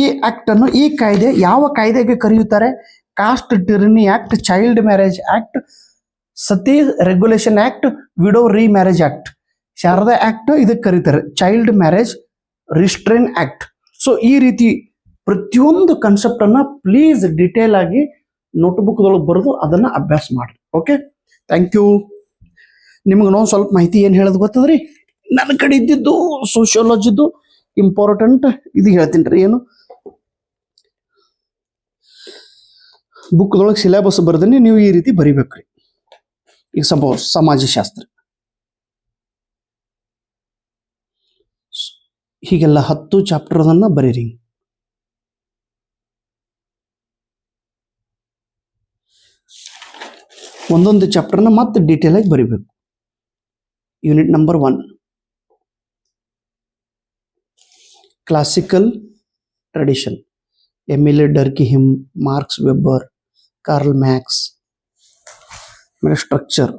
ಈ ಆಕ್ಟ್ ಅನ್ನು ಈ ಕಾಯ್ದೆ ಯಾವ ಕಾಯ್ದೆಗೆ ಕರೆಯುತ್ತಾರೆ? Caste ಟಿರ್ನಿ act child marriage act Sati regulation act widow remarriage act Sharda act ಇದಕ್ಕೆ ಕರೀತಾರೆ. Child marriage restraint act so ಈ ರೀತಿ ಪ್ರತಿಯೊಂದು ಕನ್ಸೆಪ್ಟನ್ನು ಪ್ಲೀಸ್ ಡಿಟೇಲ್ ಆಗಿ ನೋಟ್ಬುಕ್ದೊಳಗೆ ಬರೆದು ಅದನ್ನ ಅಭ್ಯಾಸ ಮಾಡಿ ಓಕೆ ಥ್ಯಾಂಕ್ ಯು ನಿಮ್ಗೆ ನಾವು ಸ್ವಲ್ಪ ಮಾಹಿತಿ ಏನು ಹೇಳೋದು ಗೊತ್ತದ್ರಿ? ನನ್ನ ಕಡೆ ಇದ್ದಿದ್ದು ಸೋಷಿಯಾಲಜಿದ್ದು ಇಂಪಾರ್ಟೆಂಟ್ ಇದು ಹೇಳ್ತೀನಿ ರೀ, ಏನು? ಬುಕ್ದೊಳಗೆ ಸಿಲೆಬಸ್ ಬರೆದನ್ನೇ ನೀವು ಈ ರೀತಿ ಬರಿಬೇಕ್ರಿ. ಈಗ ಸಪೋಸ್ ಸಮಾಜಶಾಸ್ತ್ರ. ಹೀಗೆಲ್ಲ ಹತ್ತು ಚಾಪ್ಟರ್ ಅದನ್ನ ಬರೀರಿ. ಒಂದೊಂದು ಚಾಪ್ಟರ್ನ ಮತ್ತೆ ಡೀಟೇಲ್ ಆಗಿ ಬರಿಬೇಕು. Unit number one. Classical tradition. Emile Durkheim Marx Weber Karl Max ಆಮೇಲೆ ಸ್ಟ್ರಕ್ಚರ್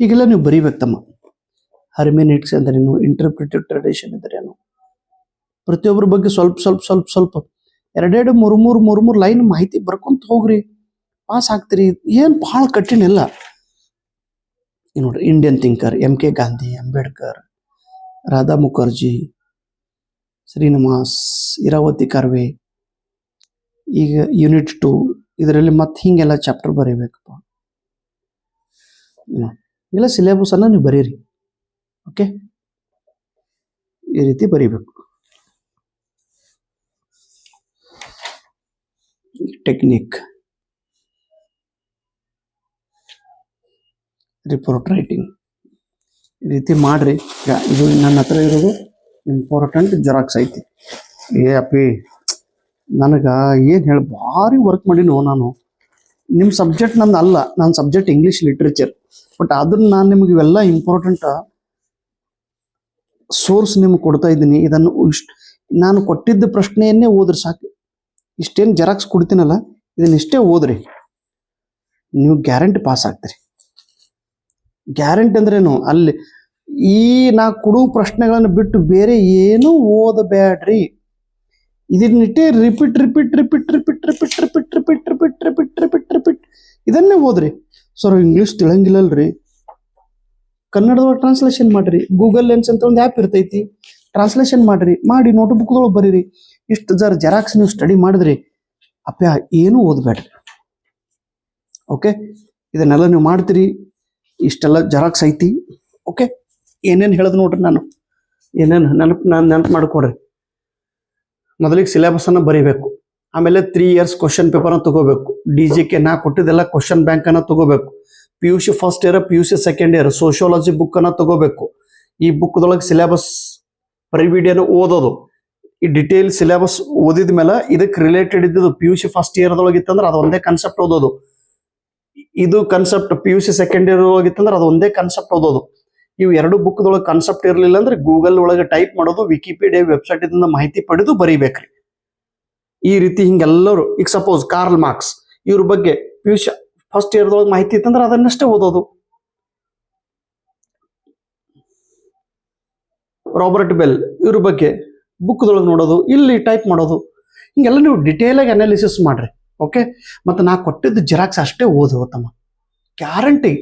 ಹೀಗೆಲ್ಲ ನೀವು ಬರೀಬೇಕು ತಮ್ಮ. ಹರ್ಮಿನಿಟ್ಸ್ ಅಂದ್ರೇನು ಇಂಟರ್ಪ್ರಿಟಿವ್ ಟ್ರೆಡಿಷನ್ ಅಂದ್ರೇನು ಪ್ರತಿಯೊಬ್ಬರ ಬಗ್ಗೆ ಸ್ವಲ್ಪ ಸ್ವಲ್ಪ ಸ್ವಲ್ಪ ಸ್ವಲ್ಪ. ಎರಡೆರಡು, ಮೂರು ಮೂರು ಮೂರು ಮೂರು ಲೈನ್ ಮಾಹಿತಿ ಬರ್ಕೊಂತ ಹೋಗ್ರಿ. ಪಾಸ್ ಆಗ್ತೀರಿ. ಏನು ಭಾಳ ಕಠಿಣ ಇಲ್ಲ. ನೋಡ್ರಿ Indian thinker M K Gandhi Ambedkar Radha Mukherjee Srinivas Irawati Karve ಈಗ ಯೂನಿಟ್ ಟು ಇದರಲ್ಲಿ ಮತ್ತೆ ಹಿಂಗೆಲ್ಲ ಚಾಪ್ಟರ್ ಬರೀಬೇಕಪ್ಪ. ಇಲ್ಲ ಸಿಲೆಬಸ್ ಅನ್ನ ನೀವು ಬರೀರಿ. ಓಕೆ ಈ ರೀತಿ ಬರೀಬೇಕು. ಟೆಕ್ನಿಕ್ ರಿಪೋರ್ಟ್ ರೈಟಿಂಗ್ ಈ ರೀತಿ ಮಾಡ್ರಿ. ಇದು ನನ್ನ ಹತ್ರ ಇರೋದು ಇಂಪಾರ್ಟೆಂಟ್ ಜೆರಾಕ್ಸ್ ಐತಿ. ಏ ಅಪ್ಪಿ. ನನಗೆ ಏನು ಹೇಳಿ ಭಾರಿ ವರ್ಕ್ ಮಾಡಿನೋ ನಾನು. ನಿಮ್ಮ ಸಬ್ಜೆಕ್ಟ್ ನನ್ನ ಅಲ್ಲ ನನ್ನ ಸಬ್ಜೆಕ್ಟ್ ಇಂಗ್ಲೀಷ್ ಲಿಟ್ರೇಚರ್ ಬಟ್ ಅದನ್ನ ನಾನು ನಿಮ್ಗೆ ಇವೆಲ್ಲ ಇಂಪಾರ್ಟೆಂಟ್ ಸೋರ್ಸ್ ನಿಮ್ಗೆ ಕೊಡ್ತಾ ಇದ್ದೀನಿ. ಇದನ್ನು ಇಷ್ಟು, ನಾನು ಕೊಟ್ಟಿದ್ದ ಪ್ರಶ್ನೆಯನ್ನೇ ಓದ್ರಿ ಸಾಕು. ಇಷ್ಟೇನು ಜೆರಾಕ್ಸ್ ಕೊಡ್ತೀನಲ್ಲ, ಇದನ್ನ ಇಷ್ಟೇ ಓದ್ರಿ. ನೀವು ಗ್ಯಾರಂಟಿ ಪಾಸ್ ಆಗ್ತೀರಿ. ಗ್ಯಾರಂಟಿ ಅಂದ್ರೇನು? ಅಲ್ಲಿ ಈ ನಾ ಕೊಡುವ ಪ್ರಶ್ನೆಗಳನ್ನು ಬಿಟ್ಟು ಬೇರೆ ಏನೂ ಓದಬೇಡ್ರಿ. ಇದನ್ನಿಟ್ಟೆ repeat repeat repeat repeat repeat repeat repeat repeat repeat repeat repeat ಇದನ್ನೇ ಓದ್ರಿ ಸರ್ ಇಂಗ್ಲೀಷ್ ತಿಳಂಗಿಲ್ಲಲ್ರಿ ಕನ್ನಡದೊಳಗೆ ಟ್ರಾನ್ಸ್ಲೇಷನ್ ಮಾಡ್ರಿ ಗೂಗಲ್ ಲೆನ್ಸ್ ಅಂತ ಒಂದು ಆ್ಯಪ್ ಇರ್ತೈತಿ ಟ್ರಾನ್ಸ್ಲೇಷನ್ ಮಾಡ್ರಿ ಮಾಡಿ ನೋಟ್ಬುಕ್ಗಳು ಬರೀರಿ ಇಷ್ಟು ಜರ ಜೆರಾಕ್ಸ್ ನೀವು ಸ್ಟಡಿ ಮಾಡಿದ್ರಿ ಅಪ್ಪ ಏನೂ ಓದಬೇಡ್ರಿ ಓಕೆ ಇದನ್ನೆಲ್ಲ ನೀವು ಮಾಡ್ತೀರಿ ಇಷ್ಟೆಲ್ಲ ಜೆರಾಕ್ಸ್ ಐತಿ ಓಕೆ ಏನೇನು ಹೇಳೋದು ನೋಡ್ರಿ ನಾನು ಏನೇನು ನೆನಪು ನಾನು ನೆನಪು ಮಾಡ್ಕೊಡ್ರಿ ಮೊದಲಿಗೆ ಸಿಲೆಬಸನ್ನು ಬರೀಬೇಕು. ಆಮೇಲೆ ತ್ರೀ ಇಯರ್ಸ್ ಕ್ವಶನ್ ಪೇಪರ್ನ ತಗೋಬೇಕು. ಡಿ ಜಿ ಕೆ ನಾ ಕೊಟ್ಟಿದ್ದೆಲ್ಲ ಕ್ವಶನ್ ಬ್ಯಾಂಕನ್ನು ತಗೋಬೇಕು. P U C first year P U C second year sociology ಬುಕ್ಕನ್ನು ತಗೋಬೇಕು. ಈ ಬುಕ್ದೊಳಗೆ ಸಿಲೆಬಸ್ ಪರಿವಿಡಿಯನ್ನು ಓದೋದು. ಈ ಡಿಟೇಲ್ ಸಿಲೆಬಸ್ ಓದಿದ ಮೇಲೆ ಇದಕ್ಕೆ ರಿಲೇಟೆಡ್ ಇದ್ದದ್ದು ಪಿ ಯು ಸಿ ಫಸ್ಟ್ ಇಯರ್ದೊಳಗೆ ಇತ್ತಂದ್ರೆ ಅದು ಒಂದೇ ಕನ್ಸೆಪ್ಟ್ ಓದೋದು. ಇದು concept P U C second year ಹೋಗಿತ್ತಂದ್ರೆ ಅದು ಒಂದೇ ಕನ್ಸೆಪ್ಟ್ ಓದೋದು. ಇವು ಎರಡು ಬುಕ್ದೊಳಗೆ ಕಾನ್ಸೆಪ್ಟ್ ಇರಲಿಲ್ಲ ಅಂದ್ರೆ ಗೂಗಲ್ ಒಳಗೆ ಟೈಪ್ ಮಾಡೋದು ವಿಕಿಪೀಡಿಯಾ ವೆಬ್ಸೈಟ್ ಇಂದ ಮಾಹಿತಿ ಪಡೆದು ಬರೀಬೇಕ್ರಿ. ಈ ರೀತಿ ಹಿಂಗೆಲ್ಲರೂ, ಈಗ ಸಪೋಸ್ ಕಾರ್ಲ್ ಮಾರ್ಕ್ಸ್ ಇವ್ರ ಬಗ್ಗೆ ಪ್ಯೂಷ ಫಸ್ಟ್ ಇಯರ್ದೊಳಗೆ ಮಾಹಿತಿ ಇತ್ತಂದ್ರೆ ಅದನ್ನಷ್ಟೇ ಓದೋದು. ರಾಬರ್ಟ್ ಬೆಲ್ ಇವ್ರ ಬಗ್ಗೆ ಬುಕ್ದೊಳಗೆ ನೋಡೋದು, ಇಲ್ಲಿ ಟೈಪ್ ಮಾಡೋದು. ಹಿಂಗೆಲ್ಲ ನೀವು ಡಿಟೇಲ್ ಆಗಿ ಅನಾಲಿಸಿಸ್ ಮಾಡ್ರಿ ಓಕೆ ಮತ್ತು ನಾ ಕೊಟ್ಟಿದ್ದು ಜೆರಾಕ್ಸ್ ಅಷ್ಟೇ ಓದು, ಉತ್ತಮ. ಗ್ಯಾರಂಟಿ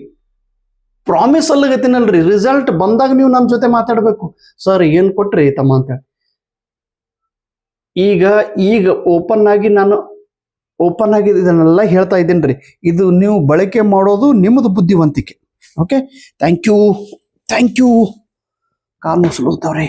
ಪ್ರಾಮಿಸ್ ಅಲ್ಲಗತ್ತಿನಲ್ರಿ ರಿಸಲ್ಟ್ ಬಂದಾಗ ನೀವು ನಮ್ಮ ಜೊತೆ ಮಾತಾಡಬೇಕು. ಸರ್ ಏನು ಕೊಟ್ರಿ ತಮ್ಮ ಅಂತ ಈಗ ಈಗ ಓಪನ್ ಆಗಿ ನಾನು ಓಪನ್ ಆಗಿ ಇದನ್ನೆಲ್ಲ ಹೇಳ್ತಾ ಇದ್ದೀನಿ ರೀ ಇದು ನೀವು ಬಳಕೆ ಮಾಡೋದು ನಿಮ್ಮದು ಬುದ್ಧಿವಂತಿಕೆ. Okay thank you thank you call ಮುಸ್ಲೋಗ್ತಾವ್ರಿ